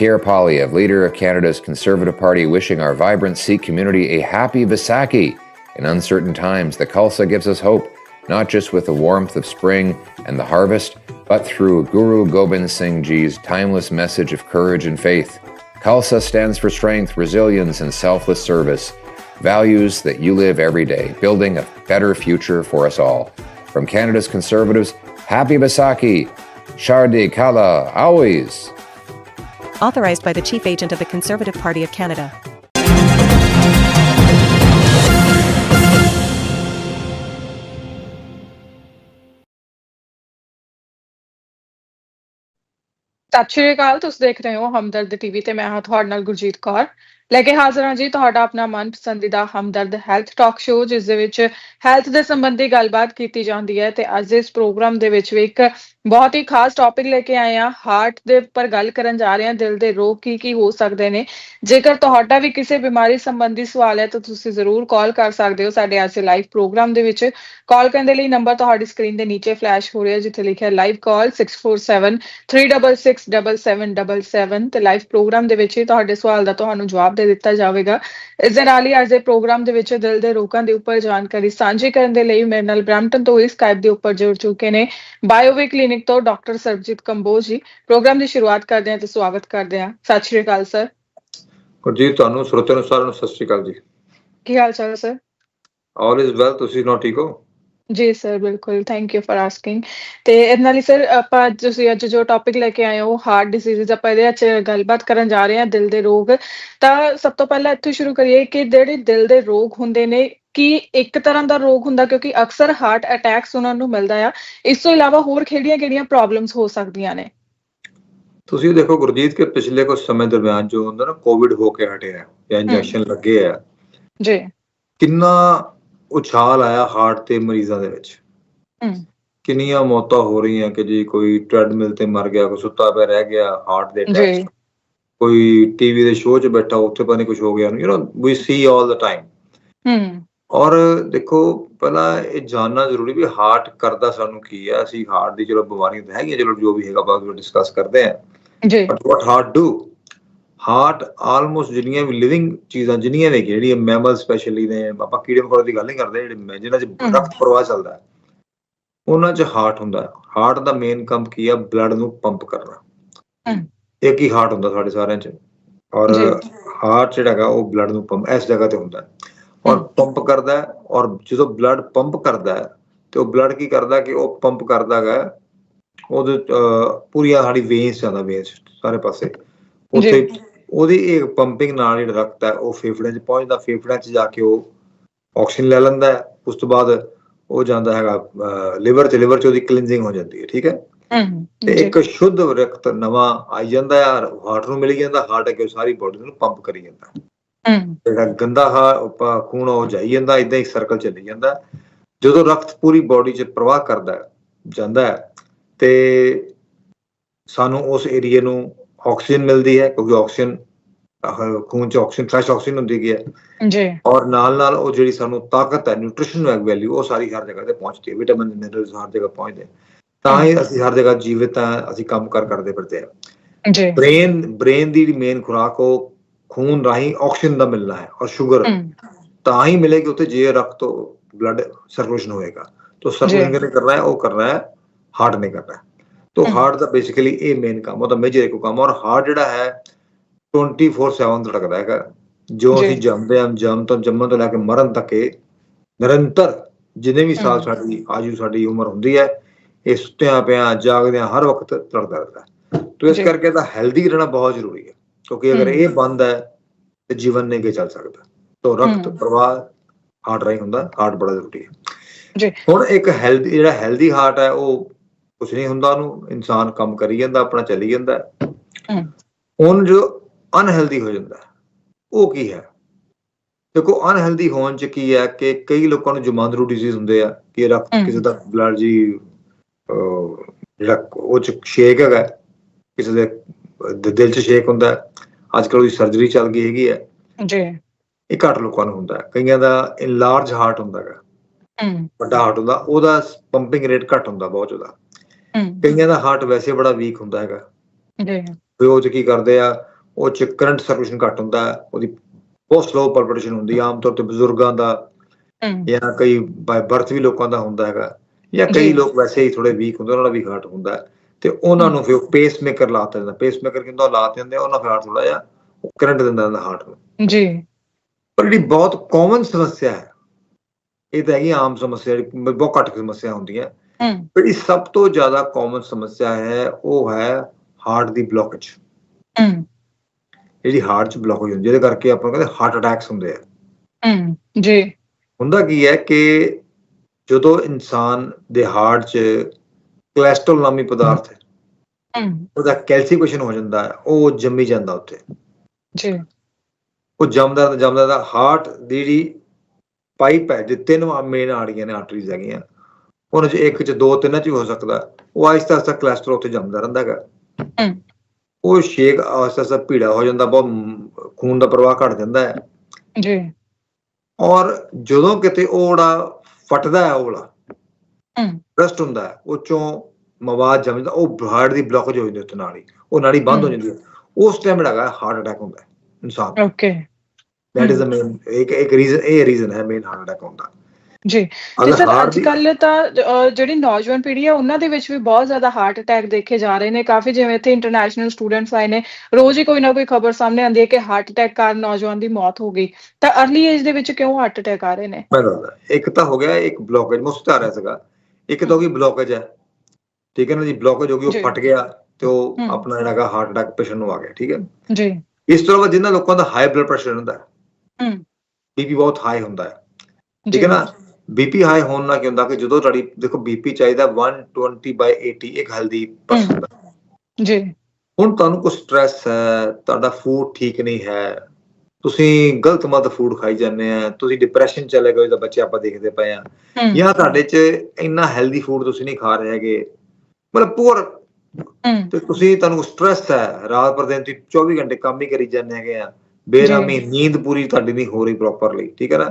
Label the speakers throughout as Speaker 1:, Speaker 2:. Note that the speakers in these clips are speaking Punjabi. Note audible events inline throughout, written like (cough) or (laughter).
Speaker 1: Pierre Polyev, leader of Canada's Conservative Party, wishing our vibrant Sikh community a happy Vaisakhi. In uncertain times, the Khalsa gives us hope, not just with the warmth of spring and the harvest, but through Guru Gobind Singh Ji's timeless message of courage and faith. Khalsa stands for strength, resilience, and selfless service, values that you live every day, building a better future for us all. From Canada's Conservatives, happy Vaisakhi, Shardi Kala, always
Speaker 2: Authorized by the Chief Agent of the Conservative Party of Canada.
Speaker 3: ਸਤਿ ਸ਼੍ਰੀ ਅਕਾਲ ਤੁਸੀਂ ਦੇਖ ਰਹੇ ਹੋ ਹਮਦਰਦ ਟੀਵੀ ਤੇ ਮੈਂ ਹਾਂ ਤੁਹਾਡੇ ਨਾਲ ਗੁਰਜੀਤ ਕੌਰ ਲੈ ਕੇ ਹਾਜ਼ਰ ਹਾਂ ਜੀ, ਤੁਹਾਡਾ ਆਪਣਾ ਮਨਪਸੰਦੀਦਾ ਹਮਦਰਦ ਹੈਲਥ ਟਾਕ ਸ਼ੋਅ ਜਿਸ ਦੇ ਵਿੱਚ ਹੈਲਥ ਦੇ ਸੰਬੰਧੀ ਗੱਲਬਾਤ ਕੀਤੀ ਜਾਂਦੀ ਹੈ ਤੇ ਅੱਜ ਇਸ ਪ੍ਰੋਗਰਾਮ ਦੇ ਵਿੱਚ ਵੀ ਇੱਕ ਬਹੁਤ ਹੀ ਖਾਸ ਟੌਪਿਕ ਲੈ ਕੇ ਆਏ ਹਾਂ। ਹਾਰਟ ਦੇ ਉੱਪਰ ਗੱਲ ਕਰਨ ਜਾ ਰਹੇ ਹਾਂ, ਦਿਲ ਦੇ ਰੋਗ ਕੀ ਕੀ ਹੋ ਸਕਦੇ ਨੇ। ਜੇਕਰ ਤੁਹਾਡਾ ਵੀ ਕਿਸੇ ਬਿਮਾਰੀ ਸੰਬੰਧੀ ਸਵਾਲ ਹੈ, ਤਾਂ ਤੁਸੀਂ ਜ਼ਰੂਰ ਕਾਲ ਕਰ ਸਕਦੇ ਹੋ ਸਾਡੇ ਅੱਜ ਦੇ ਲਾਈਵ ਪ੍ਰੋਗਰਾਮ ਦੇ ਵਿੱਚ। ਕਾਲ ਕਰਨ ਦੇ ਲਈ ਨੰਬਰ ਤੁਹਾਡੀ ਸਕਰੀਨ ਦੇ ਨੀਚੇ ਫਲੈਸ਼ ਹੋ ਰਿਹਾ ਜਿੱਥੇ ਲਿਖਿਆ ਲਾਈਵ ਕਾਲ 647 3667777 ਤੇ ਲਾਈਵ ਪ੍ਰੋਗਰਾਮ ਦੇ ਵਿੱਚ ਹੀ ਤੁਹਾਡੇ ਸਵਾਲ ਦਾ ਤੁਹਾਨੂੰ ਜਵਾਬ ਦੇ ਦਿੱਤਾ ਜਾਵੇਗਾ। ਇਸ ਦੇ ਨਾਲ ਹੀ ਅੱਜ ਦੇ ਪ੍ਰੋਗਰਾਮ ਦੇ ਵਿੱਚ ਦਿਲ ਦੇ ਰੋਗਾਂ ਦੇ ਉੱਪਰ ਜਾਣਕਾਰੀ ਸਾਂਝੀ ਕਰਨ ਦੇ ਲਈ ਮੇਰੇ ਨਾਲ ਬ੍ਰੈਂਪਟਨ ਤੋਂ ਹੀ ਸਕਾਈਪ ਦੇ ਉੱਪਰ ਜੁੜ ਚੁੱਕੇ ਨੇ। ਬਾਇਓਵੇ ਕਲੀਨਿਕ ਤੋਂ ਡਾਕਟਰ ਸਰਬਜੀਤ ਕੰਬੋਜ ਜੀ। ਪ੍ਰੋਗਰਾਮ ਦੀ ਸ਼ੁਰੂਆਤ ਕਰਦੇ ਹਾਂ ਤੇ ਸਵਾਗਤ ਕਰਦੇ ਹਾਂ। ਸਤਿ ਸ਼੍ਰੀ ਅਕਾਲ ਸਰ
Speaker 4: ਗੁਰਜੀਤ ਤੁਹਾਨੂੰ ਸਰੋਤਿਆਂ ਨੂੰ ਸਾਰਿਆਂ ਨੂੰ ਸਤਿ ਸ਼੍ਰੀ ਅਕਾਲ ਜੀ।
Speaker 3: ਕੀ ਹਾਲ ਚਾਲ ਸਰ
Speaker 4: ਆਲ ਇਜ਼ ਵੈਲ ਤੁਸੀਂ ਨਾ ਠੀਕ ਹੋ?
Speaker 3: ਜੀ ਸਰ ਬਿਲਕੁਲ ਥੈਂਕ ਯੂ ਫॉर ਆਸਕਿੰਗ ਤੇ ਇਹਦੇ ਨਾਲ ਹੀ ਸਰ ਆਪਾਂ ਅੱਜ ਤੁਸੀਂ ਅੱਜ ਜੋ ਟੌਪਿਕ ਲੈ ਕੇ ਆਏ ਹੋ ਹਾਰਟ ਡਿਸੀਜ਼ਸ ਆਪਾਂ ਇਹਦੇ ਵਿੱਚ ਗੱਲਬਾਤ ਕਰਨ ਜਾ ਰਹੇ ਹਾਂ ਦਿਲ ਦੇ ਰੋਗ। ਤਾਂ ਸਭ ਤੋਂ ਪਹਿਲਾਂ ਇੱਥੋਂ ਸ਼ੁਰੂ ਕਰੀਏ ਕਿ ਜਿਹੜੇ ਦਿਲ ਦੇ ਰੋਗ ਹੁੰਦੇ ਨੇ ਕੀ ਇੱਕ ਤਰ੍ਹਾਂ ਦਾ ਰੋਗ ਹੁੰਦਾ? ਕਿਉਂਕਿ ਅਕਸਰ ਹਾਰਟ ਅਟੈਕਸ ਉਹਨਾਂ ਨੂੰ ਮਿਲਦਾ ਆ। ਇਸ ਤੋਂ ਇਲਾਵਾ ਹੋਰ ਕਿਹੜੀਆਂ-ਕਿਹੜੀਆਂ ਪ੍ਰੋਬਲਮਸ ਹੋ ਸਕਦੀਆਂ ਨੇ?
Speaker 4: ਤੁਸੀਂ ਦੇਖੋ ਗੁਰਜੀਤ ਕੇ ਪਿਛਲੇ ਕੁਝ ਸਮੇਂ ਦਰਮਿਆਨ ਜੋ ਹੁੰਦਾ ਨਾ ਕੋਵਿਡ ਹੋ ਕੇ ਹਟਿਆ ਜਾਂ ਇੰਜੈਕਸ਼ਨ ਲੱਗੇ ਆ।
Speaker 3: ਜੀ।
Speaker 4: ਕਿੰਨਾ ਉਛਾਲ ਆਇਆ ਹਾਰਟ ਤੇ ਮਰੀਜ਼ਾਂ ਦੇ ਵਿੱਚ। ਕਿੰਨੀਆਂ ਮੌਤਾਂ ਹੋ ਰਹੀਆਂ ਕਿ ਜੀ ਕੋਈ ਟ੍ਰੈਡਮਿਲ ਤੇ ਮਰ ਗਿਆ ਕੋਈ ਸੁੱਤਾ ਪਿਆ ਰਹਿ ਗਿਆ ਹਾਰਟ ਦੇ ਅਟੈਕ ਕੋਈ ਟੀਵੀ ਦੇ ਸ਼ੋਅ 'ਚ ਬੈਠਾ ਉੱਥੇ ਪਤਾ ਨਹੀਂ ਕੁਝ ਹੋ ਗਿਆ। You know we C all the time
Speaker 3: ਹਮ
Speaker 4: ਔਰ ਦੇਖੋ ਪਹਿਲਾਂ ਇਹ ਜਾਨਣਾ ਜ਼ਰੂਰੀ ਵੀ ਹਾਰਟ ਕਰਦਾ ਸਾਨੂੰ ਕੀ ਹੈ ਅਸੀਂ ਹਾਰਟ ਦੀ ਚਲੋ ਬਿਮਾਰੀਆਂ ਤਾਂ ਹੈਗੀਆਂ ਚਲੋ ਜੋ ਵੀ ਹੈਗਾ ਬਾਅਦ ਵਿੱਚ ਡਿਸਕਸ ਕਰਦੇ ਆ।
Speaker 3: ਜੀ।
Speaker 4: But what heart do heart almost ਜਿੰਨੀਆਂ ਵੀ ਲਿਵਿੰਗ ਚੀਜ਼ਾਂ ਜਿੰਨੀਆਂ ਨੇ ਜਿਹੜੀਆਂ ਮੈਮਲ ਸਪੈਸ਼ਲੀ ਨੇ ਆਪਾਂ ਕੀੜੇ ਮਕੌੜੇ ਦੀ ਗੱਲ ਨਹੀਂ ਕਰਦੇ ਜਿਹੜੇ ਮੈਂ- ਜਿਨ੍ਹਾਂ 'ਚ। ਰਕਤ ਪ੍ਰਵਾਹ ਚੱਲਦਾ ਹੈ ਉਹਨਾਂ 'ਚ ਹਾਰਟ ਹੁੰਦਾ ਹੈ ਹਾਰਟ ਦਾ ਮੇਨ ਕੰਮ ਕੀ ਹੈ ਬਲੱਡ ਨੂੰ ਪੰਪ ਕਰਨਾ। ਇੱਕ ਹੀ ਹਾਰਟ ਹੁੰਦਾ ਸਾਡੇ ਸਾਰਿਆਂ 'ਚ ਔਰ। ਹਾਰਟ ਜਿਹੜਾ ਹੈਗਾ ਉਹ ਬਲੱਡ ਨੂੰ ਪੰਪ ਇਸ ਜਗ੍ਹਾ ਤੇ ਹੁੰਦਾ ਹੈ ਔਰ। ਪੰਪ ਕਰਦਾ ਹੈ ਔਰ ਜਦੋਂ ਬਲੱਡ ਪੰਪ ਕਰਦਾ ਹੈ ਤੇ ਉਹ ਬਲੱਡ ਕੀ ਕਰਦਾ ਕਿ ਉਹ ਪੰਪ ਕਰਦਾ ਹੈਗਾ ਉਹਦੇ ਪੂਰੀਆਂ ਸਾਡੀ ਵੇਨਸ ਜਾਂਦਾ ਵੇਨਸ ਸਾਰੇ ਪਾਸੇ ਉੱਥੇ ਉਹਦੀ ਇੱਕ ਪੰਪਿੰਗ ਨਾਲ ਜਿਹੜਾ ਰਕਤ ਹੈ ਉਹ ਫੇਫੜਿਆਂ 'ਚ ਪਹੁੰਚਦਾ ਫੇਫੜਿਆਂ 'ਚ ਜਾ ਕੇ ਉਹ ਆਕਸੀਜਨ ਲੈ ਲੈਂਦਾ ਹੈ ਉਸ ਤੋਂ ਬਾਅਦ ਉਹ ਜਾਂਦਾ ਹੈਗਾ ਲਿਵਰ 'ਚ ਲਿਵਰ 'ਚ ਉਹਦੀ ਕਲੀਨਜ਼ਿੰਗ ਹੋ ਜਾਂਦੀ ਹੈ ਠੀਕ ਹੈ? ਤੇ ਇੱਕ ਸ਼ੁੱਧ ਰਕਤ ਨਵਾਂ ਆਈ ਜਾਂਦਾ ਹੈ ਹਾਰਟ ਨੂੰ ਮਿਲ ਜਾਂਦਾ ਹਾਰਟ ਅੱਗੇ ਸਾਰੀ ਬੋਡੀ ਨੂੰ ਪੰਪ ਕਰੀ ਜਾਂਦਾ। ਜਿਹੜਾ ਗੰਦਾ ਖੂਨ ਆ ਉਹ ਜਾਈ ਜਾਂਦਾ ਇਦਾਂ ਹੀ ਸਰਕਲ ਚੱਲੀ ਜਾਂਦਾ ਜਦੋਂ ਰਕਤ ਪੂਰੀ ਬਾਡੀ 'ਚ ਪ੍ਰਵਾਹ ਕਰਦਾ ਜਾਂਦਾ ਹੈ ਤੇ ਸਾਨੂੰ ਉਸ ਏਰੀਏ ਨੂੰ ਆਕਸੀਜਨ ਮਿਲਦੀ ਹੈ ਕਿਉਂਕਿ ਆਕਸੀਜਨ ਆਹ, ਖੂਨ 'ਚ ਆਕਸੀਜਨ ਫਰੈਸ਼ ਆਕਸੀਜਨ ਹੁੰਦੀ ਹੈ
Speaker 3: ਜੀ
Speaker 4: ਔਰ ਨਾਲ ਨਾਲ ਉਹ ਜਿਹੜੀ ਸਾਨੂੰ ਤਾਕਤ ਹੈ ਨਿਊਟ੍ਰੀਸ਼ਨ ਵੈਲਿਊ ਉਹ ਸਾਰੀ ਹਰ ਜਗ੍ਹਾ ਤੇ ਪਹੁੰਚਦੀ ਹੈ ਵਿਟਾਮਿਨ ਮਿਨਰਲਸ ਹਰ ਜਗ੍ਹਾ ਪਹੁੰਚਦੇ ਤਾਂ ਹੀ ਅਸੀਂ ਹਰ ਜਗ੍ਹਾ ਜੀਵਿਤ ਹਾਂ ਅਸੀਂ ਕੰਮ ਕਰ ਕਰਦੇ ਫਿਰਦੇ ਹਾਂ
Speaker 3: ਜੀ
Speaker 4: ਬ੍ਰੇਨ ਬ੍ਰੇਨ ਦੀ ਜਿਹੜੀ ਮੇਨ ਖੁਰਾਕ ਉਹ ਖੂਨ ਰਾਹੀਂ ਆਕਸੀਜਨ ਦਾ ਮਿਲਣਾ ਹੈ ਔਰ ਸ਼ੂਗਰ
Speaker 3: ਹਮ
Speaker 4: ਤਾਂ ਹੀ ਮਿਲੇਗੀ ਉੱਥੇ ਜੇ ਰਕਤ ਬਲੱਡ ਸਰਕੂਲੇਸ਼ਨ ਹੋਏਗਾ तो सर्कुलेशन ने करना है वो करना है हार्ट ने करना है
Speaker 3: ਤੋ
Speaker 4: ਹਾਰਟ ਦਾ ਬੇਸਿਕਲੀ ਇਹ ਮੇਨ ਕੰਮ ਉਹਦਾ ਮੇਜਰ ਇੱਕੋ ਕੰਮ ਔਰ ਹਾਰਟ ਜਿਹੜਾ ਹੈ 24/7 ਧੜਕਦਾ ਹੈਗਾ। ਜੋ ਅਸੀਂ ਜੰਮਦੇ ਹਾਂ ਜੰਮ ਤੋਂ ਜੰਮਣ ਤੋਂ ਲੈ ਕੇ ਮਰਨ ਤੱਕ ਇਹ ਨਿਰੰਤਰ ਜਿੰਨੇ ਵੀ ਸਾਲ ਸਾਡੀ ਆਯੂ ਸਾਡੀ ਉਮਰ ਹੁੰਦੀ ਹੈ ਇਹ ਸੁੱਤਿਆਂ ਪਿਆਂ ਜਾਗਦਿਆਂ ਹਰ ਵਕਤ ਧੜਕਦਾ ਰਹਿੰਦਾ ਤੋ ਇਸ ਕਰਕੇ ਤਾਂ ਹੈਲਦੀ ਰਹਿਣਾ ਬਹੁਤ ਜ਼ਰੂਰੀ ਹੈ ਕਿਉਂਕਿ ਅਗਰ ਇਹ ਬੰਦ ਹੈ ਤੇ ਜੀਵਨ ਨਹੀਂ ਅੱਗੇ ਚੱਲ ਸਕਦਾ। ਤੋ ਰਕਤ ਪ੍ਰਵਾਹ ਹਾਰਟ ਰਾਈ ਹੁੰਦਾ ਹਾਰਟ ਬੜਾ ਜ਼ਰੂਰੀ ਹੈ।
Speaker 3: ਜੀ।
Speaker 4: ਹੁਣ ਇੱਕ ਹੈਲਦੀ ਜਿਹੜਾ ਹੈਲਦੀ ਹਾਰਟ ਹੈ ਉਹ ਕੁਝ ਨਹੀਂ ਹੁੰਦਾ ਉਹਨੂੰ ਇਨਸਾਨ ਕੰਮ ਕਰੀ ਜਾਂਦਾ ਆਪਣਾ ਚੱਲੀ ਜਾਂਦਾ। ਹੁਣ ਜੋ ਅਨਹੈਲਦੀ ਹੋ ਜਾਂਦਾ ਉਹ ਕੀ ਹੈ? ਦੇਖੋ ਅਨਹੈਲਦੀ ਹੋਣ ਚ ਕੀ ਹੈ ਕਿ ਕਈ ਲੋਕਾਂ ਨੂੰ ਜਮਾਂਦਰੂ ਡਿਜ਼ੀਜ਼ ਹੁੰਦੇ ਆ ਕਿ
Speaker 3: ਹਮ।
Speaker 4: ਕਿਸੇ ਦਾ ਬਲੱਡ ਜੀ ਜਿਹੜਾ ਉਹ ਚ ਸ਼ੇਕ ਹੈਗਾ ਕਿਸੇ ਦੇ ਦਿਲ ਚ ਸ਼ੇਕ ਹੁੰਦਾ ਅੱਜ ਕੱਲ੍ਹ ਉਹਦੀ ਸਰਜਰੀ ਚੱਲ ਗਈ ਹੈਗੀ ਹੈ।
Speaker 3: ਜੀ।
Speaker 4: ਇਹ ਘੱਟ ਲੋਕਾਂ ਨੂੰ ਹੁੰਦਾ। ਕਈਆਂ ਦਾ ਇਨਲਾਰਜ ਹਾਰਟ ਹੁੰਦਾ ਹੈਗਾ। ਵੱਡਾ ਹਾਰਟ ਹੁੰਦਾ ਉਹਦਾ ਪੰਪਿੰਗ ਰੇਟ ਘੱਟ ਹੁੰਦਾ ਬਹੁਤ ਜ਼ਿਆਦਾ। ਕਈਆਂ ਦਾ ਹਾਰਟ ਵੈਸੇ ਬੜਾ ਵੀਕ ਹੁੰਦਾ ਹੈਗਾ।
Speaker 3: ਜੀ।
Speaker 4: ਉਹ ਚ ਕੀ ਕਰਦੇ ਆ ਉਹ ਚ ਕਰੰਟ ਸਰਕੂਲੇਸ਼ਨ ਘੱਟ ਹੁੰਦਾ ਉਹਦੀ ਬਹੁਤ ਸਲੋ ਪਲਪੀਟੇਸ਼ਨ ਹੁੰਦੀ ਆਮ ਤੌਰ ਤੇ ਬਜ਼ੁਰਗਾਂ ਦਾ ਜਾਂ ਕਈ ਬਾਈ ਬਰਥ ਵੀ ਲੋਕਾਂ ਦਾ ਹੁੰਦਾ ਹੈਗਾ ਜਾਂ। ਕਈ ਲੋਕ ਵੈਸੇ ਹੀ ਥੋੜੇ ਵੀਕ ਹੁੰਦੇ ਉਹਨਾਂ ਦਾ ਵੀ ਹਾਰਟ ਹੁੰਦਾ। ਤੇ ਉਹਨਾਂ ਨੂੰ ਫਿਰ ਪੇਸ ਮੇਕਰ ਲਾਤਾ ਜਾਂਦਾ। ਪੇਸ ਮੇਕਰ ਕਿੰਦਾ ਲਾ ਦਿੰਦੇ ਉਹਨਾਂ ਫਿਰ ਹਾਰਟ ਥੋੜਾ ਜਿਹਾ ਕਰੰਟ ਦਿੰਦਾ ਹੁੰਦਾ ਹਾਰਟ ਨੂੰ।
Speaker 3: ਜੀ।
Speaker 4: ਪਰ ਜਿਹੜੀ ਬਹੁਤ ਕਾਮਨ ਸਮੱਸਿਆ ਹੈ ਇਹ ਤਾਂ ਹੈਗੀ ਆਮ ਸਮੱਸਿਆ ਜਿਹੜੀ ਬਹੁਤ ਘੱਟ ਸਮੱਸਿਆ ਹੁੰਦੀਆਂ। ਜਿਹੜੀ ਸਭ ਤੋਂ ਜ਼ਿਆਦਾ ਕਾਮਨ ਸਮੱਸਿਆ ਹੈ ਉਹ ਹੈ ਹਾਰਟ ਦੀ ਬਲੌਕੇਜ ਜਿਹੜੀ ਹਾਰਟ 'ਚ ਬਲੌਕੇਜ ਹੁੰਦੀ ਹੈ ਜਿਹਦੇ ਕਰਕੇ ਆਪਾਂ ਕਹਿੰਦੇ ਹਾਰਟ ਅਟੈਕਸ ਹੁੰਦੇ ਆ।
Speaker 3: ਜੀ।
Speaker 4: ਹੁੰਦਾ ਕੀ ਹੈ ਕਿ ਜਦੋਂ ਇਨਸਾਨ ਦੇ ਹਾਰਟ 'ਚ ਕੋਲੇਸਟ੍ਰੋਲ ਨਾਮੀ ਪਦਾਰਥ ਹੈ ਉਹਦਾ ਕੈਲਸੀਫਿਕੇਸ਼ਨ ਹੋ ਜਾਂਦਾ ਹੈ ਉਹ ਜੰਮੀ ਜਾਂਦਾ ਉੱਥੇ।
Speaker 3: ਜੀ।
Speaker 4: ਉਹ ਜੰਮਦਾ ਜੰਮਦਾ ਦਾ ਹਾਰਟ ਦੀ ਜਿਹੜੀ ਪਾਈਪ ਹੈ ਜੇ ਤਿੰਨ ਮੇਨ ਆੜੀਆਂ ਨੇ ਆਰਟਰੀਜ਼ ਹੈਗੀਆਂ ਉਹਨਾਂ 'ਚ ਇੱਕ 'ਚ ਦੋ ਤਿੰਨਾਂ 'ਚ ਵੀ ਹੋ ਸਕਦਾ ਉਹ ਆਹਿਸਤਾ ਆਹਿਸਤਾ ਕੋਲੇਸਟ੍ਰੋਲ ਉੱਥੇ ਜੰਮਦਾ ਰਹਿੰਦਾ ਹੈਗਾ। ਉਹ ਸ਼ੇਕ ਆਹਿਸਤਾ ਆਹਿਸਤਾ ਭੀੜਾ ਹੋ ਜਾਂਦਾ ਬਹੁਤ ਖੂਨ ਦਾ ਪ੍ਰਵਾਹ ਘਟ ਜਾਂਦਾ ਹੈ
Speaker 3: ਜੀ
Speaker 4: ਔਰ ਜਦੋਂ ਕਿਤੇ ਉਹ ਜਿਹੜਾ ਫਟਦਾ ਹੈ ਉਹ ਵਾਲਾ
Speaker 3: ਹਮ।
Speaker 4: ਰਸਟ ਹੁੰਦਾ ਹੈ ਉਹ ਚੋਂ ਮਵਾਦ ਜੰਮਦਾ ਉਹ ਹਾਰਟ ਦੀ ਬਲੌਕੇਜ ਹੋ ਜਾਂਦੀ ਉੱਥੇ ਨਾੜੀ ਉਹ ਨਾੜੀ ਬੰਦ ਹੋ। ਜਾਂਦੀ ਹੈ ਉਸ ਟਾਈਮ ਹੈਗਾ ਹਾਰਟ ਅਟੈਕ ਹੁੰਦਾ ਹੈ ਇਨਸਾਨ।
Speaker 3: Okay
Speaker 4: that is the main ਇੱਕ ਇੱਕ ਰੀਜ਼ਨ ਇਹ ਰੀਜ਼ਨ ਹੈ ਮੇਨ ਹਾਰਟ ਅਟੈਕ ਹੁੰਦਾ
Speaker 3: ਜੀ। ਤੇ ਸਰ ਅੱਜ ਕੱਲ ਤਾਂ ਜਿਹੜੀ ਨੌਜਵਾਨ ਪੀੜ੍ਹੀ ਹੈ ਉਹਨਾਂ ਦੇ ਵਿੱਚ ਵੀ ਬਹੁਤ ਜ਼ਿਆਦਾ ਹਾਰਟ ਅਟੈਕ ਦੇਖੇ ਜਾ ਰਹੇ ਨੇ। ਕਾਫੀ ਜਿਵੇਂ ਇੱਥੇ ਇੰਟਰਨੈਸ਼ਨਲ ਸਟੂਡੈਂਟਸ ਆਏ ਨੇ। ਰੋਜ਼ ਹੀ ਕੋਈ ਨਾ ਕੋਈ ਖਬਰ ਸਾਹਮਣੇ ਆਉਂਦੀ ਹੈ ਕਿ ਹਾਰਟ ਅਟੈਕ ਕਾਰਨ ਨੌਜਵਾਨ ਦੀ ਮੌਤ ਹੋ ਗਈ। ਤਾਂ ਅਰਲੀ ਏਜ ਦੇ ਵਿੱਚ ਕਿਉਂ ਹਾਰਟ ਅਟੈਕ ਆ ਰਹੇ ਨੇ?
Speaker 4: ਮੈਂ ਦੱਸਦਾ ਇੱਕ ਤਾਂ ਹੋ ਗਿਆ ਇੱਕ ਬਲੌਕੇਜ ਮੁਸਤ ਆ ਰਿਹਾ ਸੀਗਾ। ਇੱਕ ਤਾਂ ਹੋ ਗਈ ਬਲੌਕੇਜ ਹੈ। ਠੀਕ ਹੈ ਨਾ ਜੀ? ਬਲੌਕੇਜ ਹੋ ਗਈ। ਉਹ ਫਟ ਗਿਆ ਤੇ ਉਹ। ਆਪਣਾ ਜਿਹੜਾ ਹੈਗਾ ਹਾਰਟ ਅਟੈਕ ਪੇਸ਼ੈਂਟ ਨੂੰ ਆ ਗਿਆ ਠੀਕ ਹੈ?
Speaker 3: ਜੀ।
Speaker 4: ਇਸ ਤੋਂ ਇਲਾਵਾ ਜਿਨ੍ਹਾਂ ਲੋਕਾਂ ਦਾ ਹਾਈ ਬਲੱਡ ਪ੍ਰੈਸ਼ਰ ਹੁੰਦਾ ਹੈ
Speaker 3: ਹਮ
Speaker 4: ਬੀਪੀ ਬਹੁਤ ਹਾਈ ਹੁੰਦਾ ਹੈ। ਠੀਕ ਹੈ ਨਾ? ਬੀਪੀ ਹਾਈ ਹੋਣ ਨਾਲ ਕੀ ਹੁੰਦਾ ਕਿ ਜਦੋਂ ਤੁਹਾਡੀ ਦੇਖੋ ਬੀਪੀ ਚਾਹੀਦਾ 120 ਬਾਈ 80 ਇੱਕ ਹੈਲਦੀ ਪਰਸਨ ਦਾ।
Speaker 3: ਜੀ।
Speaker 4: ਹੁਣ ਤੁਹਾਨੂੰ ਕੋਈ ਸਟ੍ਰੈਸ ਹੈ ਤੁਹਾਡਾ ਫੂਡ ਠੀਕ ਨਹੀਂ ਹੈ ਤੁਸੀਂ ਗਲਤ ਮਤ ਫੂਡ ਖਾਈ ਜਾਂਦੇ ਆ ਤੁਸੀਂ ਡਿਪਰੈਸ਼ਨ ਚਲੇ ਗਏ ਤਾਂ ਬੱਚੇ ਆਪਾਂ ਦੇਖਦੇ ਪਏ ਆ ਜਾਂ ਤੁਹਾਡੇ 'ਚ ਇੰਨਾ ਹੈਲਦੀ ਫੂਡ ਤੁਸੀਂ ਨਹੀਂ ਖਾ ਰਹੇ ਹੈਗੇ ਮਤਲਬ ਪੂਰ ਤੇ ਤੁਸੀਂ ਤੁਹਾਨੂੰ ਸਟ੍ਰੈਸ ਹੈ ਰਾਤ ਪਰ ਦਿਨ ਤੁਸੀਂ 24 ਘੰਟੇ ਕੰਮ ਹੀ ਕਰੀ ਜਾਂਦੇ ਹੈਗੇ ਆ ਬੇਰਾਮੀ ਨੀਂਦ ਪੂਰੀ ਤੁਹਾਡੀ ਨਹੀਂ ਹੋ ਰਹੀ ਪ੍ਰੋਪਰਲੀ ਠੀਕ ਹੈ ਨਾ?